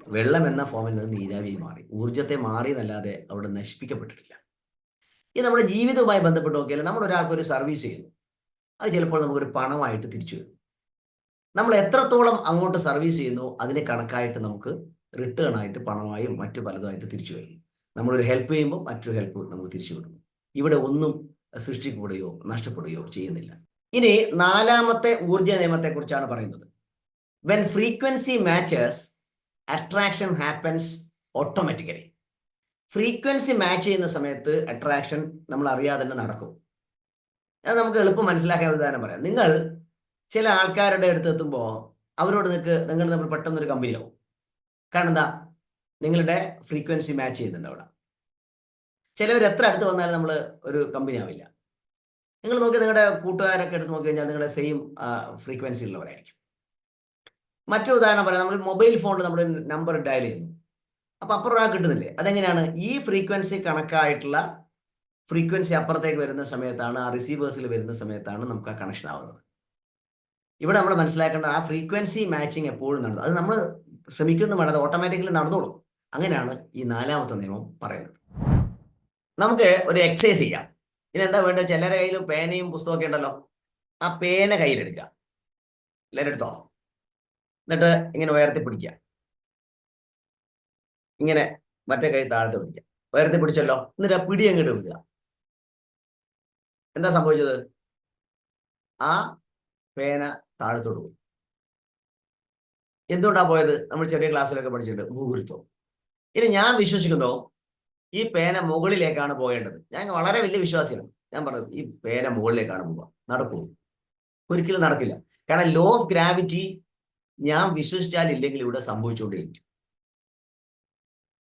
വെള്ളം എന്ന ഫോമിൽ നിന്ന് നീരാവിയായി മാറി. ഊർജത്തെ മാറി എന്നല്ലാതെ അവിടെ നശിപ്പിക്കപ്പെട്ടിട്ടില്ല. ഇത് നമ്മുടെ ജീവിതവുമായി ബന്ധപ്പെട്ട് നോക്കിയാൽ നമ്മൾ ഒരാൾക്ക് ഒരു സർവീസ് ചെയ്യുന്നു. അത് ചിലപ്പോൾ നമുക്കൊരു പണമായിട്ട് തിരിച്ചു വരും. നമ്മൾ എത്രത്തോളം അങ്ങോട്ട് സർവീസ് ചെയ്യുന്നു അതിന് കണക്കായിട്ട് നമുക്ക് റിട്ടേൺ ആയിട്ട് പണമായും മറ്റു പലതുമായിട്ട് തിരിച്ചു വരും. നമ്മളൊരു ഹെൽപ്പ് ചെയ്യുമ്പോൾ മറ്റൊരു ഹെൽപ്പ് നമുക്ക് തിരിച്ചു കിട്ടുന്നു ഇവിടെ ഒന്നും സൃഷ്ടിക്കപ്പെടുകയോ നഷ്ടപ്പെടുകയോ ചെയ്യുന്നില്ല. ഇനി നാലാമത്തെ ഊർജ നിയമത്തെ കുറിച്ചാണ് പറയുന്നത്. When frequency matches attraction happens automatically frequency match ചെയ്യുന്ന സമയത്ത് അട്രാക്ഷൻ നമ്മൾ അറിയാതെ തന്നെ നടക്കും. അത് നമുക്ക് എളുപ്പം മനസ്സിലാക്കാൻ ഒരു ഉദാഹരണം പറയാം. നിങ്ങൾ ചില ആൾക്കാരുടെ അടുത്ത് എത്തുമ്പോൾ അവരോട് നിങ്ങൾക്ക് നിങ്ങൾ നമ്മൾ പെട്ടെന്നൊരു കമ്പനി ആവും കാരണം എന്താ? നിങ്ങളുടെ ഫ്രീക്വൻസി മാച്ച് ചെയ്യുന്നുണ്ട് അവിടെ. ചിലവർ എത്ര അടുത്ത് വന്നാലും നമ്മൾ ഒരു കമ്പനി ആവില്ല നിങ്ങൾ നോക്കി നിങ്ങളുടെ കൂട്ടുകാരൊക്കെ എടുത്ത് നോക്കി കഴിഞ്ഞാൽ നിങ്ങളുടെ സെയിം ഫ്രീക്വൻസി ഉള്ളവരായിരിക്കും. മറ്റൊരു ഉദാഹരണം പറയാം നമ്മൾ മൊബൈൽ ഫോണിൽ നമ്മൾ നമ്പർ ഡയൽ ചെയ്യുന്നു. അപ്പോൾ അപ്പുറം ഒരാൾ കിട്ടുന്നില്ലേ? അതെങ്ങനെയാണ്? ഈ ഫ്രീക്വൻസി കണക്കായിട്ടുള്ള ഫ്രീക്വൻസി അപ്പുറത്തേക്ക് വരുന്ന സമയത്താണ് ആ റിസീവേഴ്സിൽ വരുന്ന സമയത്താണ് നമുക്ക് ആ കണക്ഷൻ ആവുന്നത്. ഇവിടെ നമ്മൾ മനസ്സിലാക്കേണ്ട ആ ഫ്രീക്വൻസി മാച്ചിങ് എപ്പോഴും നടന്നു. അത് നമ്മൾ ശ്രമിക്കുന്നു വേണം അത് ഓട്ടോമാറ്റിക്കലി നടന്നോളും. അങ്ങനെയാണ് ഈ നാലാമത്തെ നിയമം പറയുന്നത്. നമുക്ക് ഒരു എക്സസൈസ് ചെയ്യാം. ഇനി എന്താ വേണ്ടത് ചിലരുടെ കയ്യിൽ പേനയും പുസ്തകമൊക്കെ ഉണ്ടല്ലോ. ആ പേന കയ്യിലെടുക്കുക. എല്ലാവരും എടുത്തോ? എന്നിട്ട് ഇങ്ങനെ ഉയർത്തി പിടിക്കുക. ഇങ്ങനെ മറ്റേ കൈ താഴത്ത് പിടിക്കുക. ഉയർത്തി പിടിച്ചല്ലോ. എന്നിട്ട് ആ പിടി അങ്ങോട്ട് വിടുക. എന്താ സംഭവിച്ചത്? ആ പേന താഴത്തോട്ട് പോയി. എന്തുകൊണ്ടാ പോയത്? നമ്മൾ ചെറിയ ക്ലാസ്സിലൊക്കെ പഠിച്ചിട്ടുണ്ട്. ഭൂഗുരുത്വം ഇനി ഞാൻ വിശ്വസിക്കുന്നു? ഈ പേന മുകളിലേക്കാണ് പോകേണ്ടത്. ഞാൻ വളരെ വലിയ വിശ്വാസിയാണ്. ഞാൻ പറഞ്ഞത് ഈ പേന മുകളിലേക്കാണ് പോവുക. നടക്കൂ. ഒരിക്കലും നടക്കില്ല. കാരണം ലോ ഓഫ് ഗ്രാവിറ്റി ഞാൻ വിശ്വസിച്ചാൽ ഇല്ലെങ്കിൽ ഇവിടെ സംഭവിച്ചുകൊണ്ടേയിരിക്കും.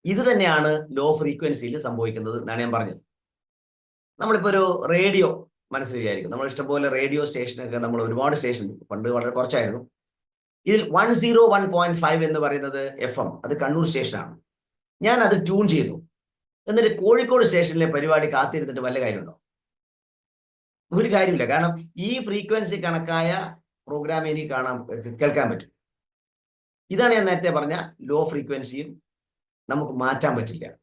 ഇത് തന്നെയാണ് ലോ ഫ്രീക്വൻസിയിൽ സംഭവിക്കുന്നത് എന്നാണ് ഞാൻ പറഞ്ഞത്. നമ്മളിപ്പോൾ ഒരു റേഡിയോ മനസ്സിൽ വിചാരിക്കും. നമ്മൾ ഇഷ്ടംപോലെ റേഡിയോ സ്റ്റേഷനൊക്കെ നമ്മൾ ഒരുപാട് സ്റ്റേഷൻ പണ്ട് വളരെ കുറച്ചായിരുന്നു. ഇതിൽ one zero one point five എന്ന് പറയുന്നത് എഫ് എം അത് കണ്ണൂർ സ്റ്റേഷനാണ് ഞാൻ അത് ട്യൂൺ ചെയ്തു. എന്നിട്ട് കോഴിക്കോട് സ്റ്റേഷനിലെ പരിപാടി കാത്തിരുന്നിട്ട് വല്ല കാര്യമുണ്ടോ? ഒരു കാര്യമില്ല. കാരണം ഈ ഫ്രീക്വൻസി കണക്കായ പ്രോഗ്രാം എനിക്ക് കാണാൻ കേൾക്കാൻ പറ്റും. ഇതാണ് ഞാൻ നേരത്തെ പറഞ്ഞ ലോ ഫ്രീക്വൻസിയും നമുക്ക് മാറ്റാൻ പറ്റില്ല.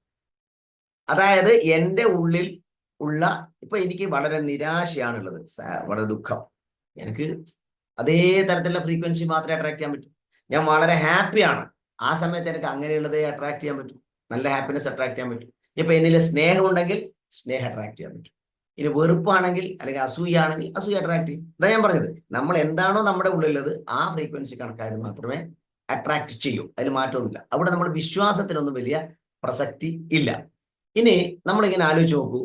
അതായത് എന്റെ ഉള്ളിൽ ഉള്ള ഇപ്പൊ എനിക്ക് വളരെ നിരാശയാണുള്ളത്. വളരെ ദുഃഖം. എനിക്ക് അതേ തരത്തിലുള്ള ഫ്രീക്വൻസി മാത്രമേ അട്രാക്ട് ചെയ്യാൻ പറ്റൂ. ഞാൻ വളരെ ഹാപ്പിയാണ്. ആ സമയത്ത് എനിക്ക് അങ്ങനെയുള്ളതേ അട്രാക്ട് ചെയ്യാൻ പറ്റൂ. നല്ല ഹാപ്പിനെസ് അട്രാക്ട് ചെയ്യാൻ പറ്റും. ഇപ്പൊ എന്നിൽ സ്നേഹമുണ്ടെങ്കിൽ സ്നേഹം അട്രാക്ട് ചെയ്യാൻ പറ്റും. ഇനി വെറുപ്പാണെങ്കിൽ അല്ലെങ്കിൽ അസൂയാണെങ്കിൽ അസൂയ അട്രാക്ട് ചെയ്യും. ഇതാ ഞാൻ പറഞ്ഞത്. നമ്മൾ എന്താണോ നമ്മുടെ ഉള്ളിലുള്ളത് ആ ഫ്രീക്വൻസി കണക്കായത് മാത്രമേ അട്രാക്ട് ചെയ്യൂ. അതിന് മാറ്റമൊന്നുമില്ല. അവിടെ നമ്മുടെ വിശ്വാസത്തിനൊന്നും വലിയ പ്രസക്തി ഇല്ല. ഇനി നമ്മളിങ്ങനെ ആലോചിച്ച് നോക്കൂ.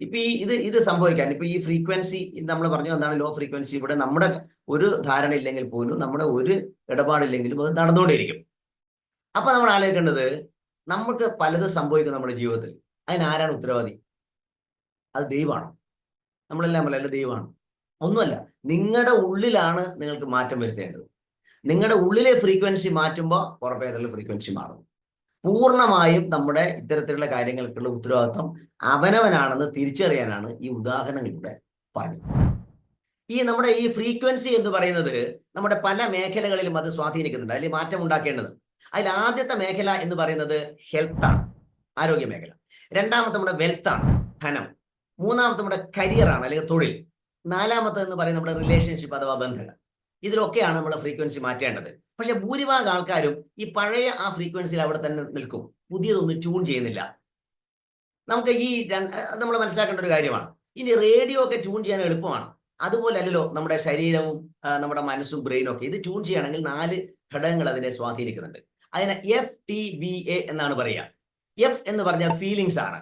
ഇപ്പൊ ഈ ഇത് ഇത് സംഭവിക്കാൻ ഇപ്പൊ ഈ ഫ്രീക്വൻസി നമ്മൾ പറഞ്ഞു എന്താണ് ലോ ഫ്രീക്വൻസി ഇവിടെ നമ്മുടെ ഒരു ധാരണ ഇല്ലെങ്കിൽ പോലും നമ്മുടെ ഒരു ഇടപാടില്ലെങ്കിലും അത് നടന്നുകൊണ്ടിരിക്കും അപ്പൊ നമ്മൾ ആലോചിക്കേണ്ടത് നമുക്ക് പലതും സംഭവിക്കും നമ്മുടെ ജീവിതത്തിൽ. അതിനാരാണ് ഉത്തരവാദി? അത് ദൈവമാണ്. നമ്മളെല്ലാം പറയല്ല ദൈവമാണ്. ഒന്നുമല്ല നിങ്ങളുടെ ഉള്ളിലാണ് നിങ്ങൾക്ക് മാറ്റം വരുത്തേണ്ടത്. നിങ്ങളുടെ ഉള്ളിലെ ഫ്രീക്വൻസി മാറ്റുമ്പോൾ പുറമേതുള്ള ഫ്രീക്വൻസി മാറും. പൂർണമായും നമ്മുടെ ഇത്തരത്തിലുള്ള കാര്യങ്ങൾക്കുള്ള ഉത്തരവാദിത്വം അവനവനാണെന്ന് തിരിച്ചറിയാനാണ് ഈ ഉദാഹരണങ്ങളിലൂടെ പറഞ്ഞത്. ഈ നമ്മുടെ ഈ ഫ്രീക്വൻസി എന്ന് പറയുന്നത് നമ്മുടെ പല മേഖലകളിലും അത് സ്വാധീനിക്കുന്നുണ്ട്. അതിൽ മാറ്റം ഉണ്ടാക്കേണ്ടത് അതിൽ ആദ്യത്തെ മേഖല എന്ന് പറയുന്നത് ഹെൽത്താണ് ആരോഗ്യ മേഖല. രണ്ടാമത്തെ നമ്മുടെ വെൽത്താണ് ധനം. മൂന്നാമത്തെ നമ്മുടെ കരിയറാണ് അല്ലെങ്കിൽ തൊഴിൽ. നാലാമത്തെ എന്ന് പറയുന്നത് നമ്മുടെ റിലേഷൻഷിപ്പ് അഥവാ ബന്ധങ്ങൾ. ഇതിലൊക്കെയാണ് നമ്മുടെ ഫ്രീക്വൻസി മാറ്റേണ്ടത്. പക്ഷെ ഭൂരിഭാഗം ആൾക്കാരും ഈ പഴയ ആ ഫ്രീക്വൻസിയിൽ അവിടെ തന്നെ നിൽക്കും. പുതിയതൊന്നും ട്യൂൺ ചെയ്യുന്നില്ല. നമുക്ക് ഈ നമ്മൾ മനസ്സിലാക്കേണ്ട ഒരു കാര്യമാണ്. ഇനി റേഡിയോ ഒക്കെ ട്യൂൺ ചെയ്യാൻ എളുപ്പമാണ്. അതുപോലെ അല്ലല്ലോ നമ്മുടെ ശരീരവും നമ്മുടെ മനസ്സും ബ്രെയിനും ഒക്കെ. ഇത് ട്യൂൺ ചെയ്യണമെങ്കിൽ നാല് ഘടകങ്ങൾ അതിനെ സ്വാധീനിക്കുന്നുണ്ട്. അതിനെ എഫ് ടി വി എ എന്നാണ് പറയുക. എഫ് എന്ന് പറഞ്ഞാൽ ഫീലിങ്സ് ആണ്.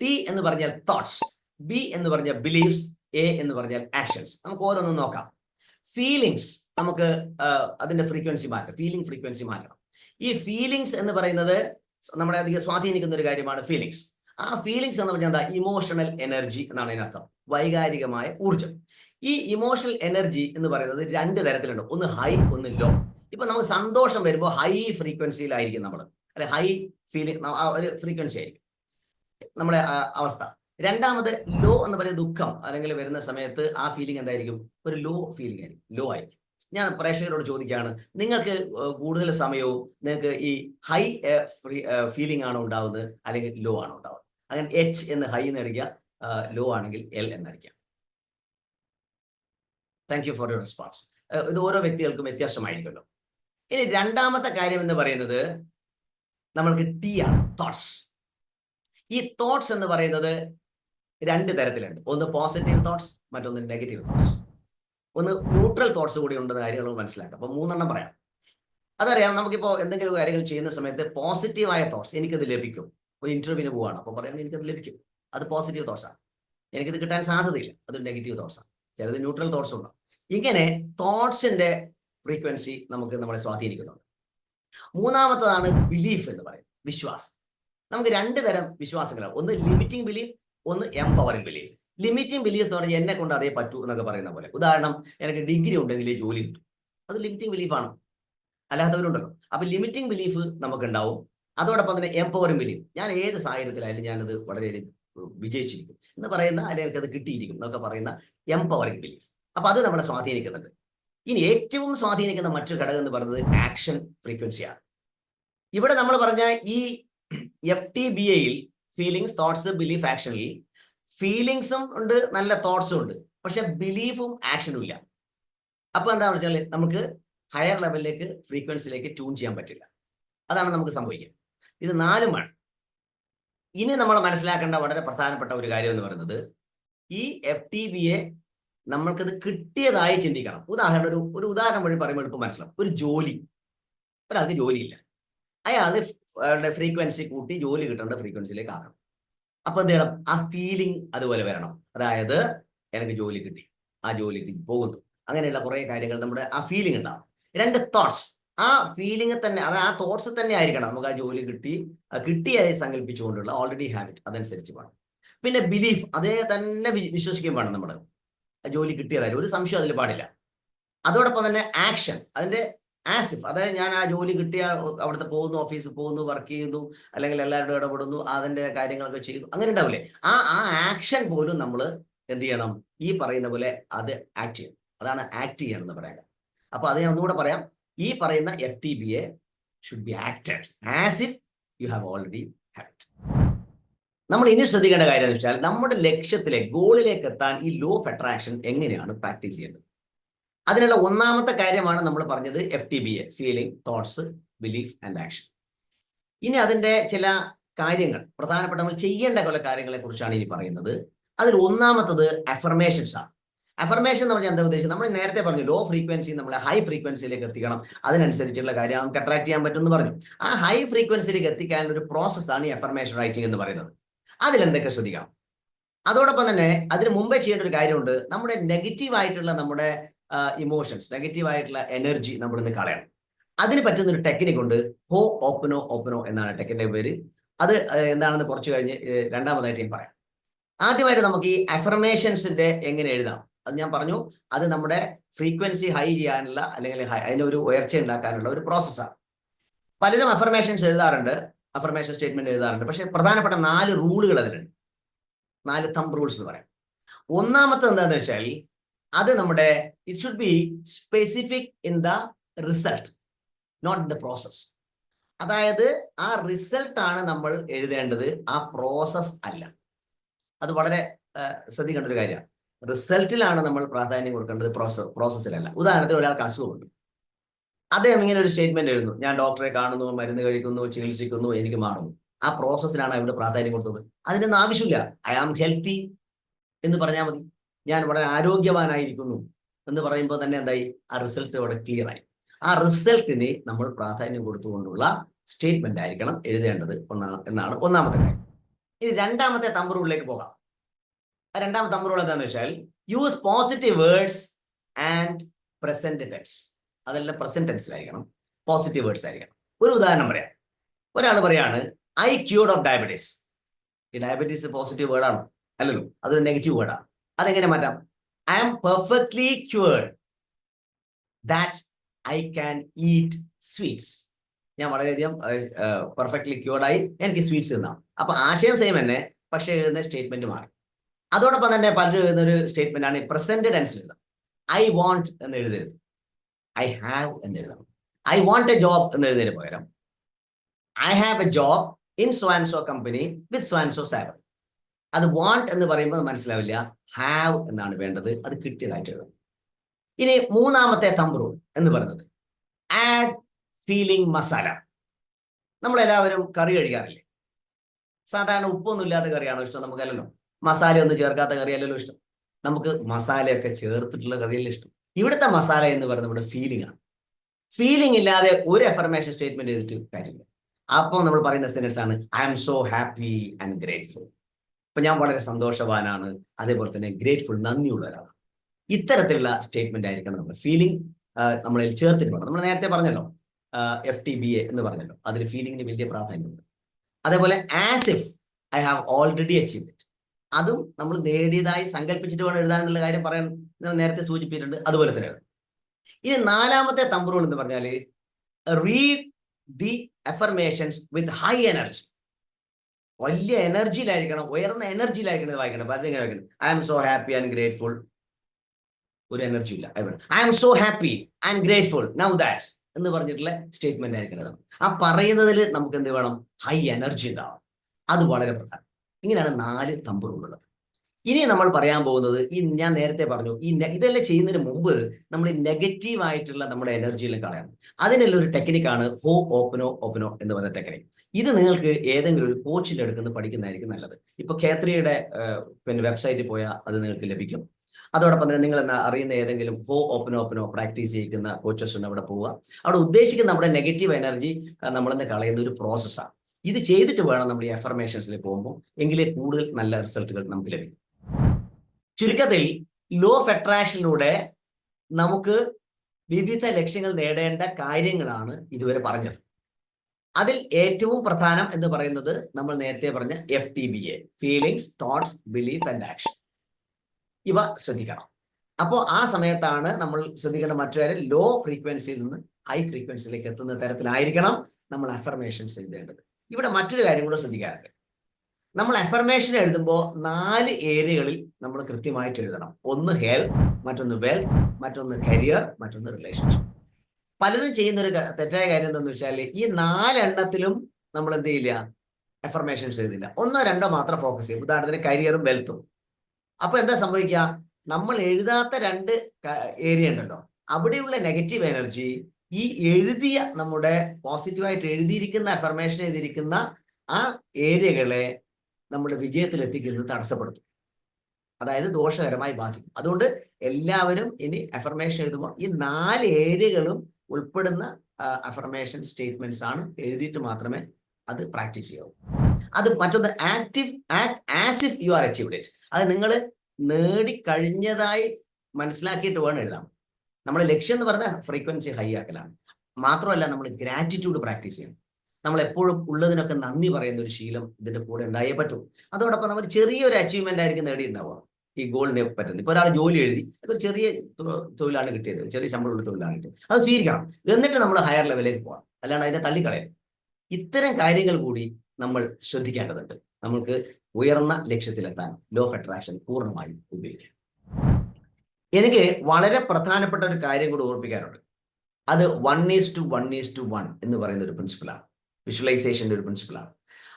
ടി എന്ന് പറഞ്ഞാൽ തോട്ട്സ് ബി എന്ന് പറഞ്ഞാൽ ബിലീവ്സ് എ എന്ന് പറഞ്ഞാൽ ആക്ഷൻസ് നമുക്ക് ഓരോന്നും നോക്കാം. ഫീലിങ്സ് നമുക്ക് അതിന്റെ ഫ്രീക്വൻസി മാറ്റം ഫീലിംഗ് ഫ്രീക്വൻസി മാറ്റണം. ഈ ഫീലിങ്സ് എന്ന് പറയുന്നത് നമ്മളെ അധികം സ്വാധീനിക്കുന്ന ഒരു കാര്യമാണ് ഫീലിങ്സ് ആ ഫീലിങ്സ് എന്ന് പറഞ്ഞാൽ എന്താ? ഇമോഷണൽ എനർജി എന്നാണ് അതിനർത്ഥം. വൈകാരികമായ ഊർജം ഈ ഇമോഷണൽ എനർജി എന്ന് പറയുന്നത് രണ്ട് തരത്തിലുണ്ട്. ഒന്ന് ഹൈ ഒന്ന് ലോ ഇപ്പൊ നമുക്ക് സന്തോഷം വരുമ്പോൾ ഹൈ ഫ്രീക്വൻസിയിലായിരിക്കും നമ്മൾ അല്ലെ ഹൈ ഫീലിംഗ് ഒരു ഫ്രീക്വൻസി ആയിരിക്കും. നമ്മുടെ അവസ്ഥ. രണ്ടാമത് ലോ എന്ന് പറയുന്ന ദുഃഖം അല്ലെങ്കിൽ വരുന്ന സമയത്ത് ആ ഫീലിംഗ് എന്തായിരിക്കും? ഒരു ലോ ഫീലിംഗ് ആയിരിക്കും. ലോ ആയിരിക്കും. ഞാൻ പ്രേക്ഷകരോട് ചോദിക്കുകയാണ് നിങ്ങൾക്ക് കൂടുതൽ സമയവും നിങ്ങൾക്ക് ഈ ഹൈ ഫീലിംഗ് ആണോ ഉണ്ടാവുന്നത്? അല്ലെങ്കിൽ ലോ ആണോ ഉണ്ടാവുന്നത്? അങ്ങനെ എച്ച് എന്ന് ഹൈ എന്ന് അടിക്കുക ലോ ആണെങ്കിൽ L എന്നടിക്കുക thank you for your response ഇത് ഓരോ വ്യക്തികൾക്കും വ്യത്യാസമായിരിക്കുമല്ലോ. ഇനി രണ്ടാമത്തെ കാര്യം എന്ന് പറയുന്നത് നമ്മൾക്ക് ടി ആണ് തോട്ട്സ് ഈ തോട്ട്സ് എന്ന് പറയുന്നത് രണ്ട് തരത്തിലുണ്ട്. ഒന്ന് പോസിറ്റീവ് തോട്ട്സ് മറ്റൊന്ന് നെഗറ്റീവ് തോട്ട്സ് ഒന്ന് ന്യൂട്രൽ തോട്ട്സ് കൂടി ഉണ്ടെന്ന കാര്യങ്ങൾ മനസ്സിലാക്കാം. അപ്പൊ മൂന്നെണ്ണം പറയാം. അതറിയാം നമുക്കിപ്പോൾ എന്തെങ്കിലും കാര്യങ്ങൾ ചെയ്യുന്ന സമയത്ത് പോസിറ്റീവായ തോട്ട്സ് എനിക്കത് ലഭിക്കും. ഒരു ഇന്റർവ്യൂവിന് പോവാണ്. അപ്പോൾ പറയുന്നത് എനിക്കത് ലഭിക്കും. അത് പോസിറ്റീവ് തോട്ട്സ് ആണ്. എനിക്കത് കിട്ടാൻ സാധ്യതയില്ല. അത് നെഗറ്റീവ് തോട്ട്സ് ആണ്. ചിലത് ന്യൂട്രൽ തോട്ട്സ് ഉണ്ടാവും. ഇങ്ങനെ തോട്ട്സിന്റെ ഫ്രീക്വൻസി നമുക്ക് നമ്മളെ സ്വാധീനിക്കുന്നുണ്ട്. മൂന്നാമത്തതാണ് ബിലീഫ് എന്ന് പറയുന്നത് വിശ്വാസം. നമുക്ക് രണ്ട് തരം വിശ്വാസങ്ങളാണ്. ഒന്ന് ലിമിറ്റിംഗ് ബിലീഫ് ഒന്ന് എംപവറിംഗ് ബിലീഫ് ലിമിറ്റിംഗ് ബിലീഫ് എന്ന് പറഞ്ഞാൽ എന്നെ കൊണ്ട് അതേ പറ്റൂ എന്നൊക്കെ പറയുന്ന പോലെ. ഉദാഹരണം എനിക്ക് ഡിഗ്രി ഉണ്ടെങ്കിൽ ജോലി കിട്ടും. അത് ലിമിറ്റിംഗ് ബിലീഫാണ് അല്ലാത്തവരുണ്ടല്ലോ. അപ്പൊ ലിമിറ്റിംഗ് ബിലീഫ് നമുക്ക് ഉണ്ടാവും അതോടൊപ്പം തന്നെ എംപവറിംഗ് ബിലീഫ് ഞാൻ ഏത് സാഹചര്യത്തിലായാലും ഞാനത് വളരെയധികം വിജയിച്ചിരിക്കും. എന്ന് പറയുന്ന അല്ലെങ്കിൽ എനിക്കത് കിട്ടിയിരിക്കും എന്നൊക്കെ പറയുന്ന എംപവറിംഗ് ബിലീഫ് അപ്പൊ അത് നമ്മളെ സ്വാധീനിക്കുന്നുണ്ട്. ഇനി ഏറ്റവും സ്വാധീനിക്കുന്ന മറ്റൊരു ഘടകം എന്ന് പറയുന്നത് ആക്ഷൻ ഫ്രീക്വൻസിയാണ് ഇവിടെ നമ്മൾ പറഞ്ഞ ഈ എഫ് ടി ബി എയിൽ ഫീലിങ്സ് തോട്ട്സ് ബിലീഫ് ആക്ഷനിൽ ഫീലിങ്സും ഉണ്ട് നല്ല തോട്ട്സും ഉണ്ട്. പക്ഷെ ബിലീഫും ആക്ഷനും ഇല്ല. അപ്പൊ എന്താണെന്ന് വെച്ചാൽ നമുക്ക് ഹയർ ലെവലിലേക്ക് ഫ്രീക്വൻസിയിലേക്ക് ട്യൂൺ ചെയ്യാൻ പറ്റില്ല. അതാണ് നമുക്ക് സംഭവിക്കുക. ഇത് നാലും വേണം ഇനി നമ്മൾ മനസ്സിലാക്കേണ്ട വളരെ പ്രധാനപ്പെട്ട ഒരു കാര്യം എന്ന് പറയുന്നത് ഈ എഫ് ടി ബി എ നമ്മൾക്കത് കിട്ടിയതായി ചിന്തിക്കണം. ഉദാഹരണം ഒരു ഒരു ഉദാഹരണം വഴി പറയുമ്പോൾ എളുപ്പം മനസ്സിലാവും. ഒരു ജോലി. ഒരാൾക്ക് ജോലിയില്ല. അയാൾ ഫ്രീക്വൻസി കൂട്ടി ജോലി കിട്ടേണ്ട ഫ്രീക്വൻസിയിലേക്ക് ആകണം. അപ്പൊ എന്ത് ചെയ്യണം? ആ ഫീലിംഗ് അതുപോലെ വരണം. അതായത് എനിക്ക് ജോലി കിട്ടി. ആ ജോലിക്ക് പോകുന്നു. അങ്ങനെയുള്ള കുറെ കാര്യങ്ങൾ നമ്മുടെ ആ ഫീലിംഗ് ഉണ്ടാവും. രണ്ട് തോട്ട്സ് ആ ഫീലിംഗ് തന്നെ അത് ആ തോട്ട്സ് തന്നെ ആയിരിക്കണം. നമുക്ക് ആ ജോലി കിട്ടി കിട്ടിയായി സങ്കല്പിച്ചുകൊണ്ടുള്ള ഓൾറെഡി ഹാബിറ്റ് അതനുസരിച്ച് വേണം. പിന്നെ ബിലീഫ് അതേ തന്നെ വിശ്വസിക്കുകയും വേണം നമ്മൾ ജോലി കിട്ടിയതായാലും ഒരു സംശയം അതിൽ പാടില്ല. അതോടൊപ്പം തന്നെ ആക്ഷൻ അതിന്റെ ആസിഫ് അതായത് ഞാൻ ആ ജോലി കിട്ടിയ അവിടുത്തെ പോകുന്നു ഓഫീസിൽ പോകുന്നു വർക്ക് ചെയ്യുന്നു അല്ലെങ്കിൽ എല്ലാവരോടും ഇടപെടുന്നു അതിന്റെ കാര്യങ്ങളൊക്കെ ചെയ്യുന്നു അങ്ങനെ ഉണ്ടാവില്ലേ? ആ ആ ആക്ഷൻ പോലും നമ്മൾ എന്ത് ചെയ്യണം? ഈ പറയുന്ന പോലെ അത് ആക്ട് ചെയ്യണം. അതാണ് ആക്ട് ചെയ്യണം എന്ന് പറയാം അപ്പൊ അത് ഞാൻ ഒന്നുകൂടെ പറയാം. ഈ പറയുന്ന F T B A should be acted as if you have already had നമ്മൾ ഇനി ശ്രദ്ധിക്കേണ്ട കാര്യം എന്ന് വെച്ചാൽ നമ്മുടെ ലക്ഷ്യത്തിലെ ഗോളിലേക്ക് എത്താൻ ഈ ലോ ഓഫ് അട്രാക്ഷൻ എങ്ങനെയാണ് പ്രാക്ടീസ് ചെയ്യേണ്ടത്? അതിനുള്ള ഒന്നാമത്തെ കാര്യമാണ് നമ്മൾ പറഞ്ഞത് F T B A feeling thoughts belief and action ഇനി അതിന്റെ ചില കാര്യങ്ങൾ പ്രധാനപ്പെട്ട നമ്മൾ ചെയ്യേണ്ട കുറെ കാര്യങ്ങളെ കുറിച്ചാണ് ഇനി പറയുന്നത്. അതിൽ ഒന്നാമത്തത് അഫർമേഷൻസ് ആണ്. അഫർമേഷൻ എന്ന് പറഞ്ഞാൽ എന്താ ഉദ്ദേശിച്ചത്? നമ്മൾ നേരത്തെ പറഞ്ഞു ലോ ഫ്രീക്വൻസി നമ്മളെ ഹൈ ഫ്രീക്വൻസിയിലേക്ക് എത്തിക്കണം. അതിനനുസരിച്ചുള്ള കാര്യം നമുക്ക് അട്രാക്ട് ചെയ്യാൻ പറ്റുമെന്ന് പറഞ്ഞു. ആ ഹൈ ഫ്രീക്വൻസിയിലേക്ക് എത്തിക്കാനുള്ള ഒരു പ്രോസസ്സാണ് ഈ അഫർമേഷൻ റൈറ്റിംഗ് എന്ന് പറയുന്നത്. അതിലെന്തൊക്കെ ശ്രദ്ധിക്കാം അതോടൊപ്പം തന്നെ അതിന് മുമ്പേ ചെയ്യേണ്ട ഒരു കാര്യമുണ്ട്. നമ്മുടെ നെഗറ്റീവ് ആയിട്ടുള്ള നമ്മുടെ ഇമോഷൻസ് നെഗറ്റീവ് ആയിട്ടുള്ള എനർജി നമ്മൾ ഇന്ന് കളയണം. അതിന് പറ്റുന്ന ഒരു ടെക്നിക് ഉണ്ട്. ഹോ ഓപ്പനോ ഓപ്പനോ എന്നാണ് ടെക്നിക്കിന്റെ പേര്. അത് എന്താണെന്ന് കുറച്ച് കഴിഞ്ഞ് രണ്ടാമതായിട്ട് ഞാൻ പറയാം. ആദ്യമായിട്ട് നമുക്ക് ഈ അഫർമേഷൻസിന്റെ എങ്ങനെ എഴുതാം? അത് ഞാൻ പറഞ്ഞു. അത് നമ്മുടെ ഫ്രീക്വൻസി ഹൈ ചെയ്യാനുള്ള അല്ലെങ്കിൽ അതിന്റെ ഒരു ഉയർച്ച ഉണ്ടാക്കാനുള്ള ഒരു പ്രോസസ്സാണ് പലരും അഫർമേഷൻസ് എഴുതാറുണ്ട്. അഫർമേഷൻ സ്റ്റേറ്റ്മെന്റ് എഴുതാറുണ്ട്. പക്ഷെ പ്രധാനപ്പെട്ട നാല് റൂളുകൾ അതിനുണ്ട് നാല് തം റൂൾസ് എന്ന് പറയാം. ഒന്നാമത്തെ എന്താന്ന് വെച്ചാൽ അത് നമ്മുടെ it should be specific in the result not in the process അതായത് ആ റിസൾട്ട് ആണ് നമ്മൾ എഴുതേണ്ടത് ആ പ്രോസസ് അല്ല. അത് വളരെ ശ്രദ്ധിക്കേണ്ട ഒരു കാര്യമാണ്. റിസൾട്ടിലാണ് നമ്മൾ പ്രാധാന്യം കൊടുക്കേണ്ടത് പ്രോസസ് പ്രോസസ്സിലല്ല ഉദാഹരണത്തിന് ഒരാൾക്ക് അസുഖമുണ്ട്. അദ്ദേഹം ഇങ്ങനെ ഒരു സ്റ്റേറ്റ്മെന്റ് എഴുതുന്നു. ഞാൻ ഡോക്ടറെ കാണുന്നു മരുന്ന് കഴിക്കുന്നു ചികിത്സിക്കുന്നു എനിക്ക് മാറുന്നു. ആ പ്രോസസ്സിനാണ് അവിടെ പ്രാധാന്യം കൊടുത്തത്. അതിനൊന്നും ആവശ്യമില്ല. ഐ ആം ഹെൽത്തി എന്ന് പറഞ്ഞാൽ മതി. ഞാൻ വളരെ ആരോഗ്യവാനായിരിക്കുന്നു എന്ന് പറയുമ്പോൾ തന്നെ എന്തായി? ആ റിസൾട്ട് അവിടെ ക്ലിയർ ആയി. ആ റിസൾട്ടിന് നമ്മൾ പ്രാധാന്യം കൊടുത്തുകൊണ്ടുള്ള സ്റ്റേറ്റ്മെന്റ് ആയിരിക്കണം എഴുതേണ്ടത് ഒന്നാ എന്നാണ് ഒന്നാമത്തെ കാര്യം. ഇനി രണ്ടാമത്തെ തമ്പറൂളിലേക്ക് പോകാം. ആ രണ്ടാമത്തെ തമ്പറൂൾ എന്താണെന്ന് വെച്ചാൽ use positive words and present tense അതെല്ലാം പ്രസന്റ് ടെൻസിലായിരിക്കണം പോസിറ്റീവ് വേർഡ്സ് ആയിരിക്കണം. ഒരു ഉദാഹരണം പറയാം. ഒരാൾ പറയാണ് ഐ ക്യൂർഡ് ഓഫ് ഡയബറ്റീസ് ഈ ഡയബറ്റീസ് പോസിറ്റീവ് വേർഡാണോ അല്ലല്ലോ. അതൊരു നെഗറ്റീവ് വേർഡാണ് അതെങ്ങനെ മാറ്റാം? I am perfectly cured that I can eat sweets ഞാൻ വളരെയധികം പെർഫെക്റ്റ്ലി ക്യൂർഡായി എനിക്ക് സ്വീറ്റ്സ് തിന്നാം. അപ്പൊ ആശയം സെയിം തന്നെ പക്ഷേ എഴുതുന്ന സ്റ്റേറ്റ്മെന്റ് മാറി. അതോടൊപ്പം തന്നെ പലരും എഴുതുന്ന ഒരു സ്റ്റേറ്റ്മെന്റ് ആണ് പ്രസന്റ് ടെൻസിൽ എഴുതാം. ഐ വാണ്ട് എന്ന് എഴുതരുത്. ഐ ഹാവ് എന്ന് എഴുതണം. ഐ വാണ്ട് എ ജോബ് എന്ന് എഴുതുന്നതിന് പകരം I have a job in so and so company with so and so salary അത് വാണ്ട് എന്ന് പറയുമ്പോൾ മനസ്സിലാവില്ല. ഹാവ് എന്നാണ് വേണ്ടത്. അത് കിട്ടിയതായിട്ട് എഴുതണം. ഇനി മൂന്നാമത്തെ തമ്പ്രു എന്ന് പറയുന്നത്. ആഡ് ഫീലിംഗ് മസാല നമ്മളെല്ലാവരും കറി കഴിക്കാറില്ലേ? സാധാരണ ഉപ്പൊന്നും ഇല്ലാത്ത കറിയാണോ ഇഷ്ടം നമുക്കല്ലല്ലോ? മസാല ഒന്നും ചേർക്കാത്ത കറിയല്ലല്ലോ ഇഷ്ടം. നമുക്ക് മസാലയൊക്കെ ചേർത്തിട്ടുള്ള കറിയല്ലേ ഇഷ്ടം. ഇവിടുത്തെ മസാല എന്ന് പറയുന്നത് ഇവിടെ ഫീലിംഗ് ആണ്. ഫീലിംഗ് ഇല്ലാതെ ഒരു എഫർമേഷൻ സ്റ്റേറ്റ്മെന്റ് ചെയ്തിട്ട് കാര്യമില്ല. അപ്പോൾ നമ്മൾ പറയുന്ന സെന്റൻസ് ആണ് I am so happy and grateful അപ്പൊ ഞാൻ വളരെ സന്തോഷവാനാണ് അതേപോലെ തന്നെ ഗ്രേറ്റ്ഫുൾ നന്ദിയുള്ള ഒരാളാണ്. ഇത്തരത്തിലുള്ള സ്റ്റേറ്റ്മെന്റ് ആയിരിക്കണം നമ്മൾ ഫീലിംഗ് നമ്മളിൽ ചേർത്തിട്ട് വേണം. നമ്മൾ നേരത്തെ പറഞ്ഞല്ലോ എഫ് ടി ബി എ എന്ന് പറഞ്ഞല്ലോ. അതിൽ ഫീലിംഗിന് വലിയ പ്രാധാന്യമുണ്ട്. അതേപോലെ as if I have already achieve അതും നമ്മൾ നേടിയതായി സങ്കല്പിച്ചിട്ട് വേണം എഴുതാൻ എന്നുള്ള കാര്യം പറയാൻ നേരത്തെ സൂചിപ്പിച്ചിട്ടുണ്ട് അതുപോലെ തന്നെയാണ്. ഇനി നാലാമത്തെ തമ്പുറൂൾ എന്ന് പറഞ്ഞാൽ read the affirmations with high energy വലിയ എനർജിയിലായിരിക്കണം ഉയർന്ന എനർജിയിലായിരിക്കണം ഇത് വായിക്കണം പറഞ്ഞു ഇങ്ങനെ വായിക്കണം I am so happy and grateful ഒരു എനർജി ഇല്ല. I am so happy and grateful now that എന്ന് പറഞ്ഞിട്ടുള്ള സ്റ്റേറ്റ്മെന്റ് ആയിരിക്കണം ആ പറയുന്നതിൽ നമുക്ക് എന്ത് വേണം? ഹൈ എനർജി ഉണ്ടാവണം. അത് വളരെ പ്രധാനം. ഇങ്ങനെയാണ് നാല് തമ്പുറുള്ളത് ഇനി നമ്മൾ പറയാൻ പോകുന്നത് ഈ ഞാൻ നേരത്തെ പറഞ്ഞു ഈ ഇതെല്ലാം ചെയ്യുന്നതിന് മുമ്പ് നമ്മൾ നെഗറ്റീവ് ആയിട്ടുള്ള നമ്മുടെ എനർജിയിലും കളയാം അതിനുള്ള ഒരു ടെക്നിക്കാണ് ഹോ ഓപ്പനോ ഓപ്പനോ എന്ന് പറഞ്ഞ ടെക്നിക് ഇത് നിങ്ങൾക്ക് ഏതെങ്കിലും ഒരു കോച്ചിൽ എടുക്കുന്ന പഠിക്കുന്നതായിരിക്കും നല്ലത്. ഇപ്പൊ ഖേത്രിയുടെ പിന്നെ വെബ്സൈറ്റിൽ പോയാൽ അത് നിങ്ങൾക്ക് ലഭിക്കും. അതോടൊപ്പം തന്നെ നിങ്ങൾ അറിയുന്ന ഏതെങ്കിലും ഹോ ഓപ്പനോ ഓപ്പനോ പ്രാക്ടീസ് കോച്ചസ് ഉണ്ട് അവിടെ പോവുക. അവിടെ ഉദ്ദേശിക്കുന്ന നമ്മുടെ നെഗറ്റീവ് എനർജി നമ്മളിന്ന് കളയുന്ന ഒരു പ്രോസസ്സാണ് ഇത് ചെയ്തിട്ട് വേണം നമ്മൾ ഈ അഫർമേഷൻസിൽ പോകുമ്പോൾ എങ്കിലേ കൂടുതൽ നല്ല റിസൾട്ടുകൾ നമുക്ക് ലഭിക്കും. ചുരുക്കത്തിൽ ലോ ഓഫ് അട്രാക്ഷനിലൂടെ നമുക്ക് വിവിധ ലക്ഷ്യങ്ങൾ നേടേണ്ട കാര്യങ്ങളാണ് ഇതുവരെ പറഞ്ഞത്. അതിൽ ഏറ്റവും പ്രധാനം എന്ന് പറയുന്നത് നമ്മൾ നേരത്തെ പറഞ്ഞ F T B A feelings thoughts belief and action ഇവ ശ്രദ്ധിക്കണം. അപ്പോൾ ആ സമയത്താണ് നമ്മൾ ശ്രദ്ധിക്കേണ്ട മറ്റു കാര്യം ലോ ഫ്രീക്വൻസിയിൽ നിന്ന് ഹൈ ഫ്രീക്വൻസിയിലേക്ക് എത്തുന്ന തരത്തിലായിരിക്കണം നമ്മൾ അഫർമേഷൻസ് എഴുതേണ്ടത്. ഇവിടെ മറ്റൊരു കാര്യം കൂടെ ശ്രദ്ധിക്കാറുണ്ട് നമ്മൾ അഫർമേഷൻ എഴുതുമ്പോൾ നാല് ഏരിയകളിൽ നമ്മൾ കൃത്യമായിട്ട് എഴുതണം. ഒന്ന് ഹെൽത്ത് മറ്റൊന്ന് വെൽത്ത് മറ്റൊന്ന് കരിയർ മറ്റൊന്ന് റിലേഷൻഷിപ്പ് പലരും ചെയ്യുന്ന ഒരു തെറ്റായ കാര്യം എന്താണെന്ന് വെച്ചാൽ ഈ നാലെണ്ണത്തിലും നമ്മൾ എന്ത് ചെയ്യില്ല? എഫർമേഷൻസ് എഴുതില്ല. ഒന്നോ രണ്ടോ മാത്രം ഫോക്കസ് ചെയ്യും ഉദാഹരണത്തിന് കരിയറും വെൽത്തും അപ്പൊ എന്താ സംഭവിക്കുക? നമ്മൾ എഴുതാത്ത രണ്ട് ഏരിയ ഉണ്ടല്ലോ. അവിടെയുള്ള നെഗറ്റീവ് എനർജി ഈ എഴുതിയ നമ്മുടെ പോസിറ്റീവായിട്ട് എഴുതിയിരിക്കുന്ന അഫർമേഷൻ എഴുതിയിരിക്കുന്ന ആ ഏരിയകളെ നമ്മുടെ വിജയത്തിൽ എത്തിക്കുന്നത് തടസ്സപ്പെടുത്തും. അതായത് ദോഷകരമായി ബാധിക്കും. അതുകൊണ്ട് എല്ലാവരും ഇനി അഫർമേഷൻ എഴുതുമ്പോൾ ഈ നാല് ഏരിയകളും ഉൾപ്പെടുന്ന അഫർമേഷൻ സ്റ്റേറ്റ്മെന്റ്സ് ആണ് എഴുതിയിട്ട് മാത്രമേ അത് പ്രാക്ടീസ് ചെയ്യാവൂ. അത് മറ്റൊന്ന് active act as if you are achieved it അത് നിങ്ങൾ നേടിക്കഴിഞ്ഞതായി മനസ്സിലാക്കിയിട്ട് വേണം എഴുതാം നമ്മുടെ ലക്ഷ്യം എന്ന് പറഞ്ഞാൽ ഫ്രീക്വൻസി ഹൈ ആക്കലാണ്. മാത്രമല്ല നമ്മൾ ഗ്രാറ്റിറ്റ്യൂഡ് പ്രാക്ടീസ് ചെയ്യണം. നമ്മൾ എപ്പോഴും ഉള്ളതിനൊക്കെ നന്ദി പറയുന്ന ഒരു ശീലം ഇതിന്റെ കൂടെ ഉണ്ടായേ പറ്റൂ. അതോടൊപ്പം നമ്മൾ ചെറിയൊരു അച്ചീവ്മെന്റ് ആയിരിക്കും നേടിയിട്ടുണ്ടാവുക. ഈ ഗോളിനെ പറ്റുന്നത്. ഇപ്പൊ ഒരാൾ ജോലി എഴുതി ഒരു ചെറിയ തൊഴിലാണ് കിട്ടിയത്. ചെറിയ ശമ്പളമുള്ള തൊഴിലാണ് കിട്ടിയത്. അത് സ്വീകരിക്കണം. എന്നിട്ട് നമ്മൾ ഹയർ ലെവലിലേക്ക് പോകണം അല്ലാണ്ട് അതിനെ തള്ളിക്കളയരുത്. ഇത്തരം കാര്യങ്ങൾ കൂടി നമ്മൾ ശ്രദ്ധിക്കേണ്ടതുണ്ട്. നമുക്ക് ഉയർന്ന ലക്ഷ്യത്തിലെത്താൻ ലോ ഓഫ് അട്രാക്ഷൻ പൂർണമായും ഉപയോഗിക്കാം. എനിക്ക് വളരെ പ്രധാനപ്പെട്ട ഒരു കാര്യം കൂടി ഓർപ്പിക്കാനുണ്ട് അത് one is to one is to one എന്ന് പറയുന്ന ഒരു പ്രിൻസിപ്പിളാണ് വിഷ്വലൈസേഷന്റെ ഒരു പ്രിൻസിപ്പിളാണ്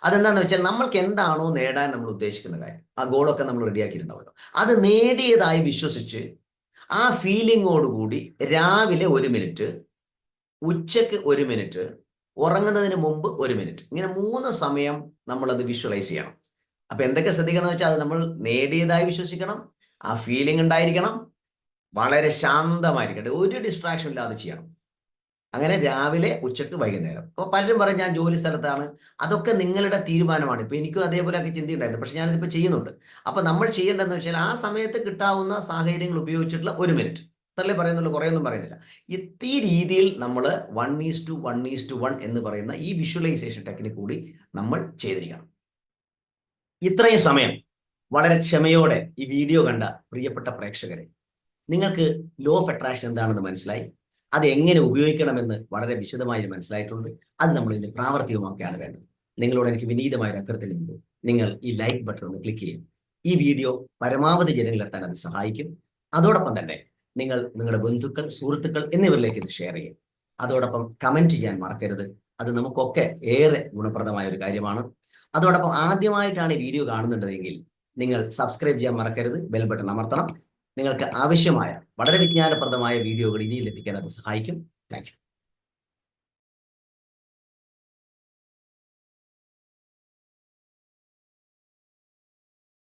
അതെന്താന്ന് വെച്ചാൽ നമ്മൾക്ക് എന്താണോ നേടാൻ നമ്മൾ ഉദ്ദേശിക്കുന്ന കാര്യം ആ ഗോളൊക്കെ നമ്മൾ റെഡിയാക്കിയിട്ടുണ്ടാവുമല്ലോ അത് നേടിയതായി വിശ്വസിച്ച് ആ ഫീലിങ്ങോടുകൂടി രാവിലെ ഒരു മിനിറ്റ് ഉച്ചയ്ക്ക് ഒരു മിനിറ്റ് ഉറങ്ങുന്നതിന് മുമ്പ് ഒരു മിനിറ്റ് ഇങ്ങനെ മൂന്ന് സമയം നമ്മളത് വിഷ്വലൈസ് ചെയ്യണം. അപ്പൊ എന്തൊക്കെ ശ്രദ്ധിക്കണം എന്ന് വെച്ചാൽ അത് നമ്മൾ നേടിയതായി വിശ്വസിക്കണം ആ ഫീലിംഗ് ഉണ്ടായിരിക്കണം വളരെ ശാന്തമായിരിക്കട്ടെ. ഒരു ഡിസ്ട്രാക്ഷൻ ഇല്ലാതെ ചെയ്യണം. അങ്ങനെ രാവിലെ ഉച്ചയ്ക്ക് വൈകുന്നേരം. അപ്പോൾ പലരും പറയും ഞാൻ ജോലി സ്ഥലത്താണ്. അതൊക്കെ നിങ്ങളുടെ തീരുമാനമാണ്. ഇപ്പൊ എനിക്കും അതേപോലെയൊക്കെ ചിന്തയുണ്ടായിരുന്നു. പക്ഷെ ഞാനിതിപ്പോ ചെയ്യുന്നുണ്ട്. അപ്പൊ നമ്മൾ ചെയ്യേണ്ടതെന്ന് വെച്ചാൽ ആ സമയത്ത് കിട്ടാവുന്ന സാഹചര്യങ്ങൾ ഉപയോഗിച്ചിട്ടുള്ള ഒരു മിനിറ്റ്. അത്രല്ലേ പറയുന്നുള്ളൂ? കുറേയൊന്നും പറയുന്നില്ല. ഈ രീതിയിൽ നമ്മൾ one is to one is to one എന്ന് പറയുന്ന ഈ വിഷ്വലൈസേഷൻ ടെക്നിക് കൂടി നമ്മൾ ചെയ്തിരിക്കണം. ഇത്രയും സമയം വളരെ ക്ഷമയോടെ ഈ വീഡിയോ കണ്ട പ്രിയപ്പെട്ട പ്രേക്ഷകരെ നിങ്ങൾക്ക് ലോ ഓഫ് അട്രാക്ഷൻ എന്താണെന്ന് മനസ്സിലായി? അത് എങ്ങനെ ഉപയോഗിക്കണമെന്ന് വളരെ വിശദമായി മനസ്സിലായിട്ടുണ്ട്. അത് നമ്മൾ ഇതിന് പ്രാവർത്തികമാക്കുകയാണ് വേണ്ടത്. നിങ്ങളോട് എനിക്ക് വിനീതമായ അഭ്യർത്ഥനയുണ്ട്. നിങ്ങൾ ഈ ലൈക്ക് ബട്ടൺ ഒന്ന് ക്ലിക്ക് ചെയ്യും ഈ വീഡിയോ പരമാവധി ജനങ്ങളെത്താൻ അത് സഹായിക്കും. അതോടൊപ്പം തന്നെ നിങ്ങൾ നിങ്ങളുടെ ബന്ധുക്കൾ സുഹൃത്തുക്കൾ എന്നിവരിലേക്ക് ഇത് ഷെയർ ചെയ്യും അതോടൊപ്പം കമന്റ് ചെയ്യാൻ മറക്കരുത്. അത് നമുക്കൊക്കെ ഏറെ ഗുണപ്രദമായ ഒരു കാര്യമാണ്. അതോടൊപ്പം ആദ്യമായിട്ടാണ് ഈ വീഡിയോ കാണുന്നുണ്ടെങ്കിൽ നിങ്ങൾ സബ്സ്ക്രൈബ് ചെയ്യാൻ മറക്കരുത്. ബെൽ ബട്ടൺ അമർത്തണം. നിങ്ങൾക്ക് ആവശ്യമായ വളരെ വിജ്ഞാനപ്രദമായ വീഡിയോകൾ ഇനി ലഭിക്കാൻ അത് സഹായിക്കും. താങ്ക്